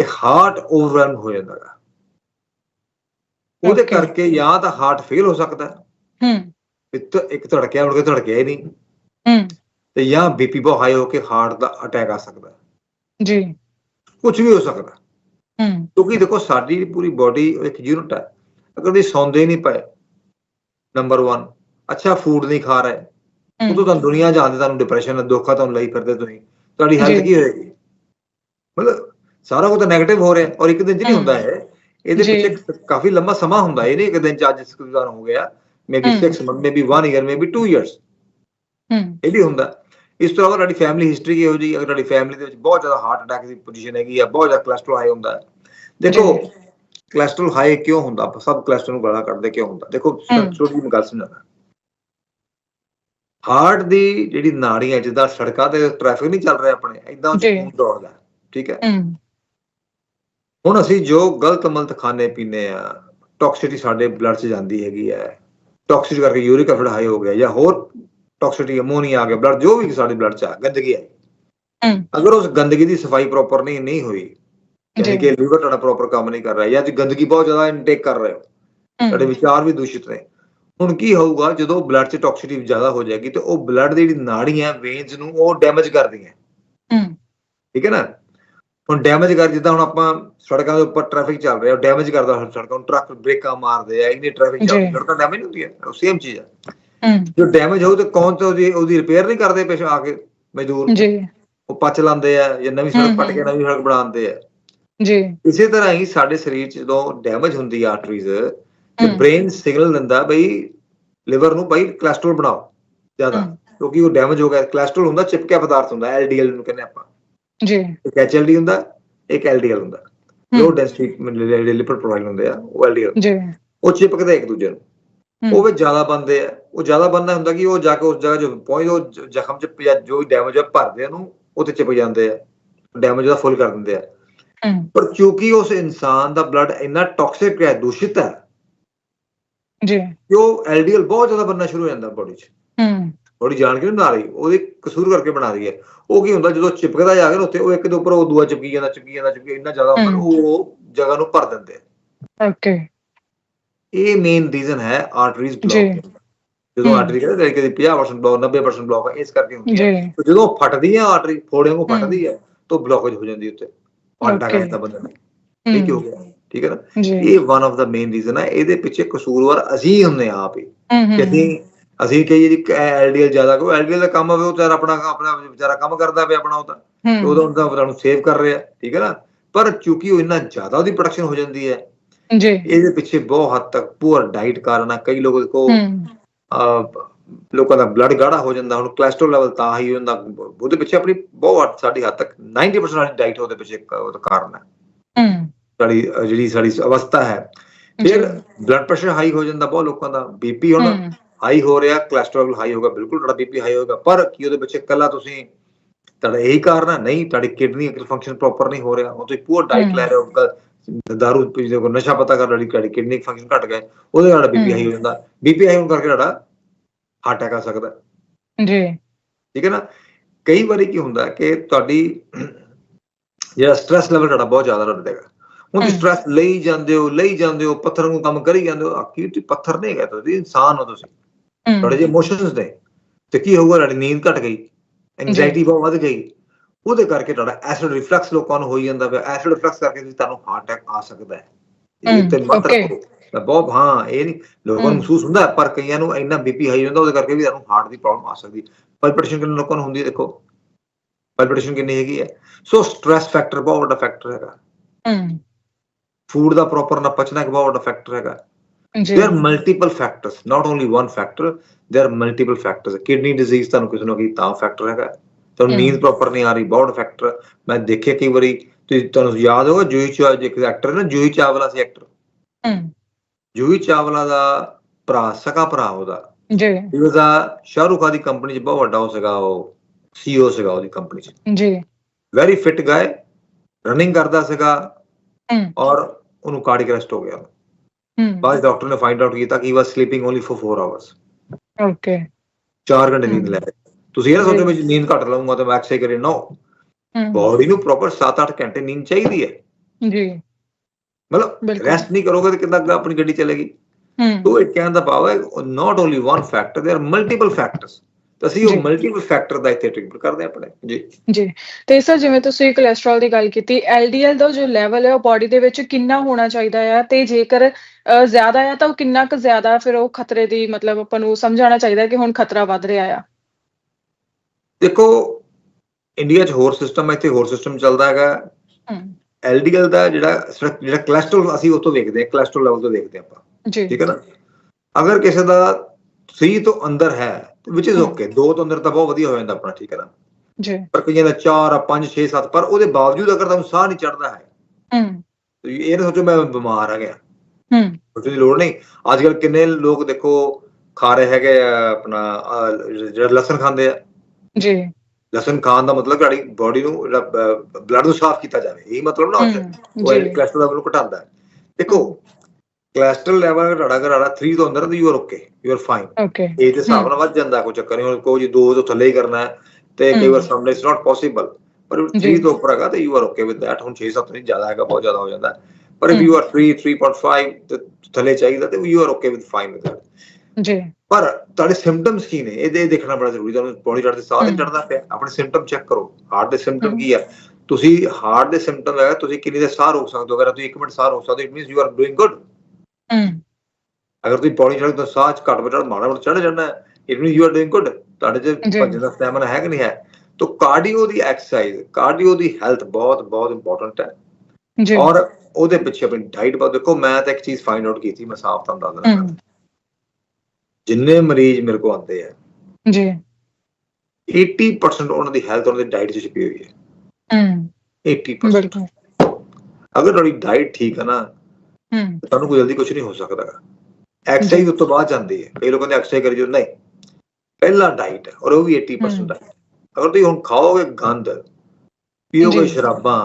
Speaker 4: ਤੇ ਹਾਰਟ ਓਵਰਵੈਲਮ ਹੋ ਜਾਂਦਾ ਹੈ ਉਹਦੇ. ਕਰਕੇ ਜਾਂ ਤਾਂ ਹਾਰਟ ਫੇਲ ਹੋ ਸਕਦਾ ਹੈ। ਇੱਕ ਇੱਕ ਧੜਕਿਆ ਮੁੜ ਕੇ ਧੜਕਿਆ ਹੀ ਨਹੀਂ।
Speaker 3: ਹਮ
Speaker 4: ਤੇ ਜਾਂ ਬੀਪੀ ਬਹੁਤ ਹਾਈ ਹੋ ਕੇ ਹਾਰਟ ਦਾ ਅਟੈਕ ਆ ਸਕਦਾ ਹੈ।
Speaker 3: ਜੀ।
Speaker 4: ਕੁਝ ਵੀ ਹੋ ਸਕਦਾ ਹੈ। ਕਿਉਂਕਿ ਦੇਖੋ ਸਾਡੀ ਪੂਰੀ ਬਾਡੀ ਇੱਕ ਯੂਨਿਟ ਹੈ। ਅਗਰ ਤੁਸੀਂ ਸੌਂਦੇ ਹੀ ਨਹੀਂ ਪਏ ਨੰਬਰ 1 ਅੱਛਾ ਫੂਡ ਨਹੀਂ ਖਾ ਰਹੇ ਉਦੋਂ ਤੁਹਾਨੂੰ ਦੁਨੀਆ ਜਾਣਦੇ ਤੁਹਾਨੂੰ ਡਿਪਰੈਸ਼ਨ ਦੁੱਖਾ ਤੁਹਾਨੂੰ ਲਈ ਫਿਰਦੇ ਤੁਸੀਂ। ਤੁਹਾਡੀ ਹੈਲਥ। ਕੀ ਹੋਏਗੀ? ਮਤਲਬ ਸਾਰਾ ਕੁਝ ਤਾਂ 네ਗੇਟਿਵ ਹੋ ਰਿਹਾ ਔਰ ਇੱਕ ਦਿਨ ਚ ਨਹੀਂ। ਹੁੰਦਾ ਹੈ ਇਹਦੇ। ਪਿੱਛੇ ਕਾਫੀ ਲੰਮਾ ਸਮਾਂ ਹੁੰਦਾ ਇਹ ਨਹੀਂ ਇੱਕ ਦਿਨ ਚ ਅੱਜ ਸਕੂਜ਼ਾਨ ਹੋ ਗਿਆ maybe
Speaker 3: hmm.
Speaker 4: 6 month maybe 1 year maybe 2 years
Speaker 3: hmm
Speaker 4: ਇਹ ਵੀ ਹੁੰਦਾ ਇਸ ਤੋਂ ਇਲਾਵਾ ਤੁਹਾਡੀ ਫੈਮਿਲੀ ਹਿਸਟਰੀ ਕੀ ਹੋ ਜੀ ਅਗਰ ਤੁਹਾਡੀ ਫੈਮਿਲੀ ਦੇ ਵਿੱਚ ਬਹੁਤ ਜ਼ਿਆਦਾ ਹਾਰਟ ਅਟੈਕ ਦੀ ਪੋਜੀਸ਼ਨ ਹੈਗੀ ਆ ਬਹੁਤ ਜ਼ਿਆਦਾ ਕੋਲੇਸਟ੍ਰੋਲ ਹਾਈ ਹੁੰਦਾ ਹੈ ਦੇਖੋ। ਕੋਲੇਸਟ੍ਰੋਲ ਹਾਈ ਕਿਉਂ ਹੁੰਦਾ ਸਭ ਕੋਲੇਸਟ੍ਰੋਲ ਨੂੰ ਗਾਲਾਂ ਕੱਢਦੇ ਕਿਉਂ ਹੁੰਦਾ ਦੇਖੋ। ਛੋਟੀ ਜਿਹੀ ਗੱਲ ਸਮਝਾਉਣਾ ਹਾਰਟ ਦੀ ਜਿਹੜੀ ਨਾੜੀਆਂ ਜਿੱਦਾਂ ਸੜਕਾਂ ਤੇ ਟ੍ਰੈਫਿਕ ਨਹੀਂ ਚੱਲ ਰਿਹਾ ਆਪਣੇ ਇਦਾਂ। ਖੂਨ ਦੌੜਦਾ ਠੀਕ ਹੈ ਹੁਣ ਅਸੀਂ ਜੋ ਗਲਤ ਮਲਤ ਖਾਣੇ ਪੀਨੇ ਆ ਟੌਕਸਿਟੀ ਸਾਡੇ ਬਲੱਡ 'ਚ ਜਾਂਦੀ ਹੈਗੀ ਹੈ। ਟੌਕਸਿਟੀ ਕਰਕੇ ਯੂਰਿਕ ਐਸਿਡ ਹਾਈ ਹੋ ਗਿਆ ਜਾਂ ਹੋਰ ਟੌਕਸਿਟੀ ਅਮੋਨੀਆ ਆ ਗਿਆ ਬਲੱਡ ਜੋ ਵੀ ਸਾਡੇ ਬਲੱਡ 'ਚ ਆ ਗੰਦਗੀ
Speaker 3: ਹਮ
Speaker 4: ਅਗਰ ਉਸ ਗੰਦਗੀ ਦੀ ਸਫ਼ਾਈ ਪ੍ਰੋਪਰ ਨਹੀਂ ਨਹੀਂ ਹੋਈ ਯਾਨੀ ਕਿ ਲੀਵਰ ਤੁਹਾਡਾ ਪ੍ਰੋਪਰ ਕੰਮ ਨਹੀਂ ਕਰ ਰਿਹਾ ਜਾਂ ਤੁਸੀਂ ਗੰਦਗੀ ਬਹੁਤ ਜ਼ਿਆਦਾ ਇਨਟੇਕ ਕਰ ਰਹੇ ਹੋ ਤੁਹਾਡੇ
Speaker 3: ਹਮ
Speaker 4: ਵਿਚਾਰ ਵੀ ਦੂਸ਼ਿਤ ਨੇ। ਹੁਣ ਕੀ ਹੋਊਗਾ ਜਦੋਂ ਬਲੱਡ 'ਚ ਟੌਕਸਿਟੀ ਜ਼ਿਆਦਾ ਹੋ ਜਾਏਗੀ ਤੇ ਉਹ ਬਲੱਡ ਦੀ ਜਿਹੜੀ ਨਾੜੀਆਂ ਵੇਨਸ ਨੂੰ ਉਹ ਡੈਮੇਜ ਕਰਦੀਆਂ। ਠੀਕ ਹੈ ਨਾ? ਹੁਣ ਡੈਮੇਜ ਕਰ ਜਿੱਦਾਂ ਹੁਣ ਆਪਾਂ ਸੜਕਾਂ ਦੇ ਉੱਪਰ ਟ੍ਰੈਫਿਕ ਚੱਲ ਰਿਹਾ ਡੈਮੇਜ ਕਰਦਾ ਸੜਕਾਂ ਨੂੰ ਟਰੱਕ ਬ੍ਰੇਕਾਂ ਮਾਰਦੇ ਆ ਇੰਨੀ ਟ੍ਰੈਫਿਕ ਚੱਲਦੀ
Speaker 3: ਜੀ।
Speaker 4: ਸੜਕਾਂ ਡੈਮੇਜ ਹੁੰਦੀ ਹੈ ਉਹ ਸੇਮ ਚੀਜ਼
Speaker 3: ਹਮ
Speaker 4: ਜੋ ਡੈਮੇਜ ਹੋਊ ਤੇ ਕੌਣ ਤੇ ਉਹਦੀ ਉਹਦੀ ਰਿਪੇਅਰ ਨਹੀਂ ਕਰਦੇ ਪੇਸ਼ ਆ ਕੇ ਮਜ਼ਦੂਰ।
Speaker 3: ਜੀ।
Speaker 4: ਉਹ ਪੱਚ ਲਾਉਂਦੇ ਆ ਜਾਂ ਨਵੀਂ ਸੜਕ ਪੱਟ ਕੇ। ਨਵੀਂ ਸੜਕ ਬਣਾਉਂਦੇ ਆ।
Speaker 3: ਜੀ।
Speaker 4: ਇਸੇ ਤਰ੍ਹਾਂ ਹੀ ਸਾਡੇ ਸਰੀਰ 'ਚ ਜਦੋਂ ਡੈਮੇਜ ਹੁੰਦੀ ਆ ਆਰਟਰੀਜ਼ ਤੇ। ਬ੍ਰੇਨ ਸਿਗਨਲ ਦਿੰਦਾ ਬਈ ਲਿਵਰ ਨੂੰ ਬਈ ਕੋਲੇਸਟ੍ਰੋਲ ਬਣਾਓ ਜ਼ਿਆਦਾ ਕਿਉਂਕਿ ਉਹ ਡੈਮੇਜ ਹੋ ਗਿਆ ਕੋਲੇਸਟ੍ਰੋਲ ਹੁੰਦਾ ਚਿਪਕਿਆ ਪਦਾਰਥ ਹੁੰਦਾ ਐਲਡੀਐਲ ਨੂੰ ਕਹਿੰਦੇ ਆਪਾਂ।
Speaker 3: ਜੀ।
Speaker 4: ਇੱਕ ਐਚਐਲਡੀ ਹੁੰਦਾ ਇੱਕ ਐਲਡੀਐਲ ਹੁੰਦਾ। ਲੋ ਡੈਂਸਿਟੀ ਲਿਪਿਡ ਪ੍ਰੋਫਾਈਲ ਹੁੰਦੇ ਆ ਉਹ ਐਲਡੀਐਲ
Speaker 3: ਜੀ।
Speaker 4: ਉਹ ਚਿਪਕਦੇ ਇੱਕ ਦੂਜੇ ਨੂੰ। ਉਹ ਵੀ ਜ਼ਿਆਦਾ ਬੰਦੇ ਆ। ਉਹ ਜ਼ਿਆਦਾ ਬੰਦਾ ਹੁੰਦਾ ਕਿ ਉਹ ਜਾ ਕੇ ਉਸ ਜਗ੍ਹਾ ਜੋ ਪਹੁੰਚ ਉਹ ਜ਼ਖਮ ਚ ਜਾਂ ਡੈਮੇਜ ਆ ਭਰਦੇ ਉਹਨੂੰ ਉੱਥੇ ਚਿਪਕ ਜਾਂਦੇ ਆ। ਡੈਮੇਜ ਦਾ ਫੁੱਲ ਕਰ ਦਿੰਦੇ ਆ। ਪਰ ਕਿਉਂਕਿ ਉਸ ਇਨਸਾਨ ਦਾ ਬਲੱਡ ਇੰਨਾ ਟੌਕਸਿਕ ਹੈ ਦੂਸ਼ਿਤ ਹੈ
Speaker 3: ਜੀ।
Speaker 4: ਉਹ ਐਲਡੀਐਲ ਬਹੁਤ ਜ਼ਿਆਦਾ ਬਣਨਾ ਸ਼ੁਰੂ ਹੋ ਜਾਂਦਾ ਬੋਡੀ 'ਚ।
Speaker 3: ਹਮ
Speaker 4: ਬੋਡੀ ਜਾਣ ਕੇ ਨਹੀਂ ਬਣਾ ਰਹੀ ਉਹਦੇ ਕਸੂਰ ਕਰਕੇ ਬਣਾ ਰਹੀ ਹੈ। ਉਹ ਕੀ ਹੁੰਦਾ ਜਦੋਂ ਚਿਪਕਦਾ ਜਾ ਕੇ ਉੱਥੇ ਉਹ ਇੱਕ ਦੇ ਉੱਪਰ ਉਹ ਦੂਆ ਚਿਪਕੀ ਜਾਂਦਾ ਚਿਪਕੀ ਜਾਂਦਾ ਚਿਪਕੀ ਇੰਨਾ ਜ਼ਿਆਦਾ। ਉਹ ਜਗ੍ਹਾ ਨੂੰ ਭਰ ਦਿੰਦੇ ਆ।
Speaker 3: ਓਕੇ
Speaker 4: ਇਹ ਮੇਨ ਰੀਜ਼ਨ ਹੈ ਆਰਟਰੀਜ਼। ਬਲੌਕ ਜਦੋਂ। ਆਰਟਰੀ ਕਹਿੰਦੇ ਕਿ 50% ਬਲੌਕ 90% ਬਲੌਕ ਹੈ ਇਸ ਕਰਕੇ ਹੁੰਦੀ ਹੈ। ਜਦੋਂ ਫਟਦੀ ਹੈ ਆਰਟਰੀ ਫੋੜੇ ਨੂੰ। ਫਟਦੀ ਹੈ ਤਾਂ ਬਲੌਕੇਜ ਹੋ ਜਾਂਦੀ ਉੱਤੇ
Speaker 3: Okay.
Speaker 4: ਕਹਿੰਦਾ ਬੰਦੇ ਨੂੰ। ਇਹ ਕੀ ਹੋ ਗਿਆ। ਠੀਕ ਹੈ ਨਾ? ਇਹ ਵਨ ਆਫ ਦਾ ਮੇਨ ਰੀਜ਼ਨ ਹੈ। ਇਹਦੇ ਪਿੱਛੇ ਕਸੂਰਵਾਰ ਅਸੀਂ ਹੁੰਦੇ ਆਪ ਹੀ। ਕਿ ਅਸੀਂ ਕਹੀਏ ਜੀ ਐਲਡੀਐਲ ਜ਼ਿਆਦਾ ਕੋ ਐਲਡੀਐਲ ਦਾ ਕੰਮ ਹੋਵੇ ਉਹ ਵਿਚਾਰਾ ਆਪਣਾ ਆਪਣਾ ਵਿਚਾਰਾ ਕੰਮ ਕਰਦਾ ਪਿਆ ਆਪਣਾ ਉਹ ਤਾਂ ਤੇ ਉਹਦਾ ਉਹਦਾ ਉਹਨੂੰ ਸੇਵ ਕਰ ਰਿਹਾ ਠੀਕ ਹੈ ਨਾ? ਪਰ ਚੂੰਕਿ ਉਹ ਇੰਨਾ ਜ਼ਿਆਦਾ ਉਹਦੀ ਪ੍ਰੋਡਕਸ਼ਨ ਹੋ ਜਾਂਦੀ ਹੈ
Speaker 3: ਜੀ।
Speaker 4: ਇਹਦੇ ਪਿੱਛੇ ਬਹੁਤ ਹੱਦ ਤੱਕ ਪੂਅਰ ਡਾਈਟ ਕਾਰਨ ਆ ਕਈ ਲੋਕ ਕੋ ਲੋਕਾਂ ਦਾ ਬਲੱਡ ਗਾੜਾ ਹੋ ਜਾਂਦਾ ਹੁਣ ਕੋਲੇਸਟ੍ਰੋਲ ਲੈਵਲ ਤਾਂ ਹੀ ਹੁੰਦਾ ਉਹਦੇ ਪਿੱਛੇ ਆਪਣੀ ਬਹੁਤ ਸਾਡੀ ਹੱਦ ਤੱਕ 90% ਵਾਲੀ ਡਾਈਟ ਉਹਦੇ ਪਿੱਛੇ ਉਹਦਾ ਕਾਰਨ ਹੈ।
Speaker 3: ਹਮ
Speaker 4: ਸਾਡੀ ਜਿਹੜੀ ਸਾਡੀ ਅਵਸਥਾ ਹੈ। ਫਿਰ ਬਲੱਡ ਪ੍ਰੈਸ਼ਰ ਹਾਈ ਹੋ ਜਾਂਦਾ ਬਹੁਤ ਲੋਕਾਂ ਦਾ ਬੀਪੀ ਹੁਣ ਹਾਈ ਹੋ ਰਿਹਾ ਕੋਲੇਸਟ੍ਰੋਲ ਹਾਈ ਹੋਗਾ ਬਿਲਕੁਲ ਤੁਹਾਡਾ ਬੀਪੀ ਹਾਈ ਹੋਗਾ ਪਰ ਕੀ ਉਹਦੇ ਪਿੱਛੇ ਕੱਲਾ ਤੁਸੀਂ ਤੁਹਾਡਾ ਇਹੀ ਕਾਰਨ ਹੈ ਨਹੀਂ ਤੁਹਾਡੀ ਕਿਡਨੀ ਫੰਕਸ਼ਨ ਪ੍ਰੋਪਰ ਨਹੀਂ ਹੋ ਰਿਹਾ ਉਹ ਤੁਸੀਂ ਪੂਰ ਡਾਈਟ। ਲੈ ਰਹੇ ਹੋ ਕ- ਦਾਰੂ ਪੀਂਦੇ ਹੋ ਨਸ਼ਾ ਪਤਾ ਕਰ ਲਈ ਤੁਹਾਡੀ ਕਿਡਨੀ ਫੰਕਸ਼ਨ ਘਟ ਗਏ ਉਹਦੇ ਨਾਲ ਬੀਪੀ। ਹਾਈ ਹੋ ਜਾਂਦਾ ਬੀਪੀ ਹਾਈ ਹੋਣ ਕਰਕੇ ਤੁਹਾਡਾ ਹਾਰਟ ਅਟੈਕ ਆ ਸਕਦਾ।
Speaker 3: ਜੀ
Speaker 4: ਠੀਕ ਹੈ ਨਾ ਕਈ ਵਾਰੀ ਕੀ ਹੁੰਦਾ ਕਿ ਤੁਹਾਡੀ ਜਿਹੜਾ ਸਟ੍ਰੈਸ ਲੈਵਲ ਤੁਹਾਡਾ ਬਹੁਤ ਜ਼ਿਆਦਾ ਰਹਿੰਦਾ ਹੁਣ ਤੁਸੀਂ। ਸਟ੍ਰੈਸ ਲਈ ਜਾਂਦੇ ਹੋ ਲਈ ਜਾਂਦੇ ਹੋ ਪੱਥਰ ਨੂੰ ਕੰਮ ਕਰੀ ਜਾਂਦੇ ਹੋ ਆਖੀ ਤੁਸੀਂ ਪੱਥਰ ਨਹੀਂ ਹੈਗਾ ਤੁਸੀਂ ਇਨਸਾਨ ਹੋ ਤੁਸੀਂ
Speaker 3: ਹਮ,
Speaker 4: ਤੁਹਾਡੇ ਜੇ ਇਮੋਸ਼ਨਸ ਨੇ ਤੇ ਕੀ ਹੋਊਗਾ ਤੁਹਾਡੀ ਨੀਂਦ ਘਟ ਗਈ ਐਂਜ਼ਾਈਟੀ ਬਹੁਤ ਵੱਧ ਗਈ ਉਹਦੇ ਕਰਕੇ ਤੁਹਾਡਾ ਐਸਿਡ ਰਿਫਲਕਸ ਲੋਕਾਂ ਨੂੰ ਹੋਈ ਜਾਂਦਾ ਪਿਆ। ਐਸਿਡ ਰਿਫਲਕਸ ਕਰਕੇ ਵੀ ਤੁਹਾਨੂੰ ਹਾਰਟ ਅਟੈਕ ਆ ਸਕਦਾ ਹੈ। ਇਹ ਤੇ ਮਤ. ਰੱਖੋ। ਤਾਂ ਬਹੁਤ ਹਾਂ ਇਹ ਨਹੀਂ ਲੋਕਾਂ ਨੂੰ। ਮਹਿਸੂਸ ਹੁੰਦਾ ਹੈ, ਪਰ ਕਈਆਂ ਨੂੰ ਇੰਨਾ ਬੀਪੀ ਹਾਈ ਹੁੰਦਾ ਉਹਦੇ ਕਰਕੇ ਵੀ ਤੁਹਾਨੂੰ ਹਾਰਟ ਦੀ ਪ੍ਰੋਬਲਮ ਆ ਸਕਦੀ। ਪਲਪੀਟੇਸ਼ਨ ਕਿੰਨੇ ਲੋਕਾਂ ਨੂੰ ਹੁੰਦੀ ਹੈ ਦੇਖੋ। ਪਲਪੀਟੇਸ਼ਨ ਕਿੰਨੀ ਹੈਗੀ ਹੈ। ਸੋ ਸਟ੍ਰੈਸ ਫੈਕਟਰ ਬਹੁਤ ਵੱਡਾ ਫੈਕਟਰ ਹੈਗਾ।
Speaker 3: ਹਮ,
Speaker 4: ਫੂਡ ਦਾ ਪ੍ਰੋਪਰ ਨਾ ਪਚਣਾ ਇੱਕ ਬਹੁਤ ਵੱਡਾ ਫੈਕਟਰ ਹੈਗਾ। There are multiple factors not only one factor there are multiple factors. Kidney disease ਤੁਹਾਨੂੰ ਕਿਸੇ ਨੂੰ ਕੀ ਤਾਂ ਫੈਕਟਰ ਹੈਗਾ। ਤੁਹਾਨੂੰ। ਨੀਂਦ ਪ੍ਰੋਪਰ ਨਹੀਂ ਆ ਰਹੀ ਬਹੁਤ ਫੈਕਟਰ ਮੈਂ ਦੇਖਿਆ ਕਈ ਵਾਰੀ ਤੁਸੀਂ ਤੁਹਾਨੂੰ ਯਾਦ ਹੋਗਾ ਜੂਹੀ ਚਾਵਲਾ ਇੱਕ ਐਕਟਰ ਨਾ ਜੂਹੀ ਚਾਵਲਾ ਸੀ ਐਕਟਰ
Speaker 3: ਹਮ,
Speaker 4: ਜੂਹੀ ਚਾਵਲਾ ਦਾ ਭਰਾ ਸਕਾ ਭਰਾ ਉਹਦਾ।
Speaker 3: ਜੀ।
Speaker 4: A ਸ਼ਾਹਰੁਖ ਖਾਨ ਦੀ ਕੰਪਨੀ 'ਚ ਬਹੁਤ ਵੱਡਾ ਉਹ ਸੀਗਾ ਉਹ ਸੀਓ ਸੀਗਾ ਉਹਦੀ ਕੰਪਨੀ 'ਚ।
Speaker 3: ਜੀ।
Speaker 4: ਵੈਰੀ ਫਿਟ ਗਾਏ ਰਨਿੰਗ ਕਰਦਾ ਸੀਗਾ
Speaker 3: ਹਮ,
Speaker 4: ਔਰ ਉਹਨੂੰ ਕਾਰਡਿਕ ਅਰੈਸਟ ਹੋ ਗਿਆ। ਬਸ ਡਾਕਟਰ ਨੇ ਫਾਈਂਡ ਆਊਟ ਕੀਤਾ ਕਿ he was sleeping only for 4 hours
Speaker 3: okay
Speaker 4: 4 ਘੰਟੇ ਨੀਂਦ ਲੈ ਤੁਸੀਂ ਇਹ ਸੋਚੋ ਮੈਂ ਨੀਂਦ ਘੱਟ ਲਵਾਂਗਾ ਤਾਂ ਮੈਂ ਐਕਸਰਸਾਈਜ਼ ਕਰੇ ਨਾ। ਬਾਡੀ ਨੂੰ ਪ੍ਰੋਪਰ 7-8 ਘੰਟੇ ਨੀਂਦ ਚਾਹੀਦੀ ਹੈ।
Speaker 3: ਜੀ।
Speaker 4: ਮਤਲਬ ਰੈਸਟ ਨਹੀਂ ਕਰੋਗੇ ਤਾਂ ਕਿੰਨਾ ਆਪਣੀ ਗੱਡੀ ਚੱਲੇਗੀ? ਤੋ ਇਹ ਕਹਿਣ ਦਾ not only one factor there are multiple factors ਤਾਂ ਅਸੀਂ ਉਹ। ਮਲਟੀਪਲ ਫੈਕਟਰ ਦਾ ਇੱਥੇ ਟ੍ਰੀਟਮੈਂਟ ਕਰਦੇ ਹਾਂ ਆਪਣੇ ਜੀ।
Speaker 3: ਜੀ। ਤੇ ਸਰ ਜਿਵੇਂ ਤੁਸੀਂ ਕੋਲੇਸਟ੍ਰੋਲ ਦੀ ਗੱਲ ਕੀਤੀ ਐਲਡੀਐਲ ਦਾ ਜੋ ਲੈਵਲ ਹੈ ਉਹ ਬਾਡੀ ਦੇ ਵਿੱਚ ਕਿੰਨਾ ਹੋਣਾ ਚਾਹੀਦਾ ਹੈ? ਤੇ ਜੇਕਰ ਜ਼ਿਆਦਾ ਹੈ ਤਾਂ ਉਹ ਕਿੰਨਾ ਕੁ ਜ਼ਿਆਦਾ ਫਿਰ ਉਹ ਖਤਰੇ ਦੀ ਮਤਲਬ ਆਪਾਂ ਨੂੰ ਸਮਝਾਉਣਾ ਚਾਹੀਦਾ ਕਿ ਹੁਣ ਖਤਰਾ ਵੱਧ ਰਿਹਾ ਆ?
Speaker 4: ਦੇਖੋ ਇੰਡੀਆ 'ਚ ਹੋਰ ਸਿਸਟਮ ਹੈ ਇੱਥੇ ਹੋਰ ਸਿਸਟਮ ਚੱਲਦਾ ਹੈਗਾ। ਐਲਡੀਐਲ ਦਾ ਜਿਹੜਾ ਜਿਹੜਾ ਕੋਲੇਸਟ੍ਰੋਲ ਅਸੀਂ ਉਹ ਤੋਂ ਵੇਖਦੇ ਹਾਂ ਕੋਲੇਸਟ੍ਰੋਲ ਲੈਵਲ ਤੋਂ ਦੇਖਦੇ ਹਾਂ ਆਪਾਂ।
Speaker 3: ਜੀ।
Speaker 4: ਠੀਕ ਹੈ ਨਾ? ਅਗਰ ਕਿਸੇ ਦਾ 3 ਤੋਂ ਅੰਦਰ ਹੈ ਵਿਚ ਇਜ਼। ਓਕੇ 2 ਤੋਂ ਅੰਦਰ ਤਾਂ ਬਹੁਤ ਵਧੀਆ ਹੋ ਜਾਂਦਾ ਆਪਣਾ ਠੀਕ ਹੈ ਨਾ?
Speaker 3: ਜੀ।
Speaker 4: ਪਰ ਕਈਆਂ ਦਾ 4 ਆ 5 6 7 ਪਰ ਉਹਦੇ ਬਾਵਜੂਦ ਅਗਰ ਤੁਹਾਨੂੰ ਸਾਹ ਨਹੀਂ ਚੜਦਾ ਹੈ ਤੇ ਇਹ ਨਾ ਸੋਚੋ ਮੈਂ ਬਿਮਾਰ ਆ ਗਿਆ।
Speaker 3: ਹਮ
Speaker 4: ਸੋਚਣ ਦੀ ਲੋੜ ਨਹੀਂ। ਅੱਜ ਕੱਲ ਕਿੰਨੇ ਲੋਕ ਦੇਖੋ ਖਾ ਰਹੇ ਹੈਗੇ ਆਪਣਾ ਜਿਹੜਾ ਲਸਣ ਖਾਂਦੇ ਆ।
Speaker 3: ਜੀ।
Speaker 4: ਲਸਣ ਖਾਣ ਦਾ ਮਤਲਬ ਤੁਹਾਡੀ ਬਾਡੀ ਨੂੰ ਬਲੱਡ ਨੂੰ ਸਾਫ਼ ਕੀਤਾ ਜਾਵੇ। ਇਹ ਮਤਲਬ ਨਾ ਹੁੰਦਾ ਉਹ ਕੋਲੇਸਟ੍ਰੋਲ ਨੂੰ ਘਟਾਉਂਦਾ ਹੈ। ਦੇਖੋ ਕੋਲੇਸਟ੍ਰੋਲ ਲੈਵਲ ਤੁਹਾਡਾ ਆੜਾ 3 ਤੋਂ ਅੰਦਰ ਤਾਂ you are okay you are fine
Speaker 3: okay
Speaker 4: ਇਹ ਤੇ ਨਾਲ ਵੱਧ ਜਾਂਦਾ ਕੋਈ ਚੱਕਰ ਨਹੀਂ ਹੁਣ ਕੋਈ ਜੀ 2 ਤੋਂ ਥੱਲੇ ਹੀ ਕਰਨਾ ਹੈ ਤੇ ਕਈ। ਵਾਰ ਸਾਹਮਣੇ ਇਟਸ ਨਾਟ ਪੋਸੀਬਲ ਪਰ
Speaker 3: ਜੀ।
Speaker 4: 3 ਤੋਂ ਉੱਪਰ ਹੈਗਾ ਤੇ you are okay with that ਹੁਣ 6 7 ਨਹੀਂ ਜ਼ਿਆਦਾ ਹੈਗਾ ਬਹੁਤ ਜ਼ਿਆਦਾ ਹੋ ਜਾਂਦਾ। ਪਰ ਇਫ। ਯੂ ਆਰ 3 3.5 ਤੇ ਥੱਲੇ ਚਾਹੀਦਾ ਤੇ you are okay with fine with that
Speaker 3: ਜੀ
Speaker 4: ਪਰ ਤੁਹਾਡੇ ਸਿੰਪਟਮਸ ਕੀ ਨੇ ਇਹਦੇ ਦੇਖਣਾ ਬੜਾ ਜ਼ਰੂਰੀ ਤੁਹਾਨੂੰ ਬੋਡੀ ਤੁਹਾਡੇ ਸਾਹ
Speaker 3: ਹਮ।
Speaker 4: ਚੜਦਾ ਪਿਆ ਆਪਣੇ ਸਿੰਪਟਮ ਚੈੱਕ ਕਰੋ ਹਾਰਟ ਦੇ ਸਿੰਪਟਮ। ਕੀ ਹੈ ਤੁਸੀਂ ਹਾਰਟ ਦੇ ਸਿੰਪਟਮ ਹੈ ਤੁਸੀਂ ਕਿੰਨੀ ਦੇ ਸਾਹ ਰੋਕ ਸਕਦੇ ਹੋ ਅਗਰ ਤੁਸੀਂ 1 ਮਿੰਟ ਸਾਹ ਰੋਕ ਸਕਦੇ ਹੋ it means you are doing good
Speaker 3: hmm
Speaker 4: ਅਗਰ ਤੁਸੀਂ ਪੌੜੀ ਚੜ੍ਹ ਤਾਂ ਸਾਹ ਚ ਘੱਟ ਬਚੜ ਮਾੜਾ ਮੋਟਾ ਚੜ ਜਾਣਾ। It you are doing good ਤੁਹਾਡੇ ਚ। ਭੱਜਣ ਦਾ ਸਟੈਮਿਨਾ ਹੈ ਕਿ ਨਹੀਂ ਹੈ? ਤਾਂ ਕਾਰਡੀਓ ਦੀ ਐਕਸਰਸਾਈਜ਼ ਕਾਰਡੀਓ ਦੀ ਹੈਲਥ ਬਹੁਤ ਬਹੁਤ ਇੰਪੋਰਟੈਂਟ ਹੈ।
Speaker 3: ਜੀ।
Speaker 4: ਔਰ ਉਹਦੇ ਪਿੱਛੇ ਆਪਣੀ ਡਾਈਟ ਬਹੁਤ ਦੇਖੋ ਮੈਂ ਤਾਂ ਇੱਕ ਚੀਜ਼ ਫਾਈਂਡ ਆਊਟ ਕੀਤੀ ਮੈਂ ਸਾਫ਼ ਤੁਹਾਨੂੰ ਦੱਸ ਜਿੰਨੇ ਮਰੀਜ਼ ਮੇਰੇ ਕੋਲ ਆਉਂਦੇ ਆ
Speaker 3: ਜੀ।
Speaker 4: 80% ਉਹਨਾਂ ਦੀ ਹੈਲਥ ਉਹਨਾਂ ਦੀ ਡਾਈਟ 'ਚ ਛਿਪੀ ਹੋਈ ਹੈ।
Speaker 3: ਹਮ
Speaker 4: 80%
Speaker 3: ਬਿਲਕੁਲ।
Speaker 4: ਅਗਰ ਤੁਹਾਡੀ ਡਾਈਟ ਠੀਕ ਹੈ ਨਾ ਤਾਂ ਤੁਹਾਨੂੰ ਕੋਈ ਜਲਦੀ ਕੁਝ ਨਹੀਂ ਹੋ ਸਕਦਾ। ਐਕਸਰਸਾਈਜ਼ ਉਸ ਤੋਂ ਬਾਅਦ ਜਾਂਦੀ ਹੈ। ਕਈ ਲੋਕਾਂ ਨੇ ਐਕਸਰਸਾਈਜ਼ ਕਰੀ ਜੋ ਨਹੀਂ। ਪਹਿਲਾ ਡਾਈਟ ਹੈ ਔਰ ਉਹ ਵੀ 80%
Speaker 3: ਹਮ।
Speaker 4: ਡਾਈਟ ਅਗਰ ਤੁਸੀਂ ਹੁਣ ਖਾਓਗੇ ਗੰਦ ਪੀਓਗੇ। ਸ਼ਰਾਬਾਂ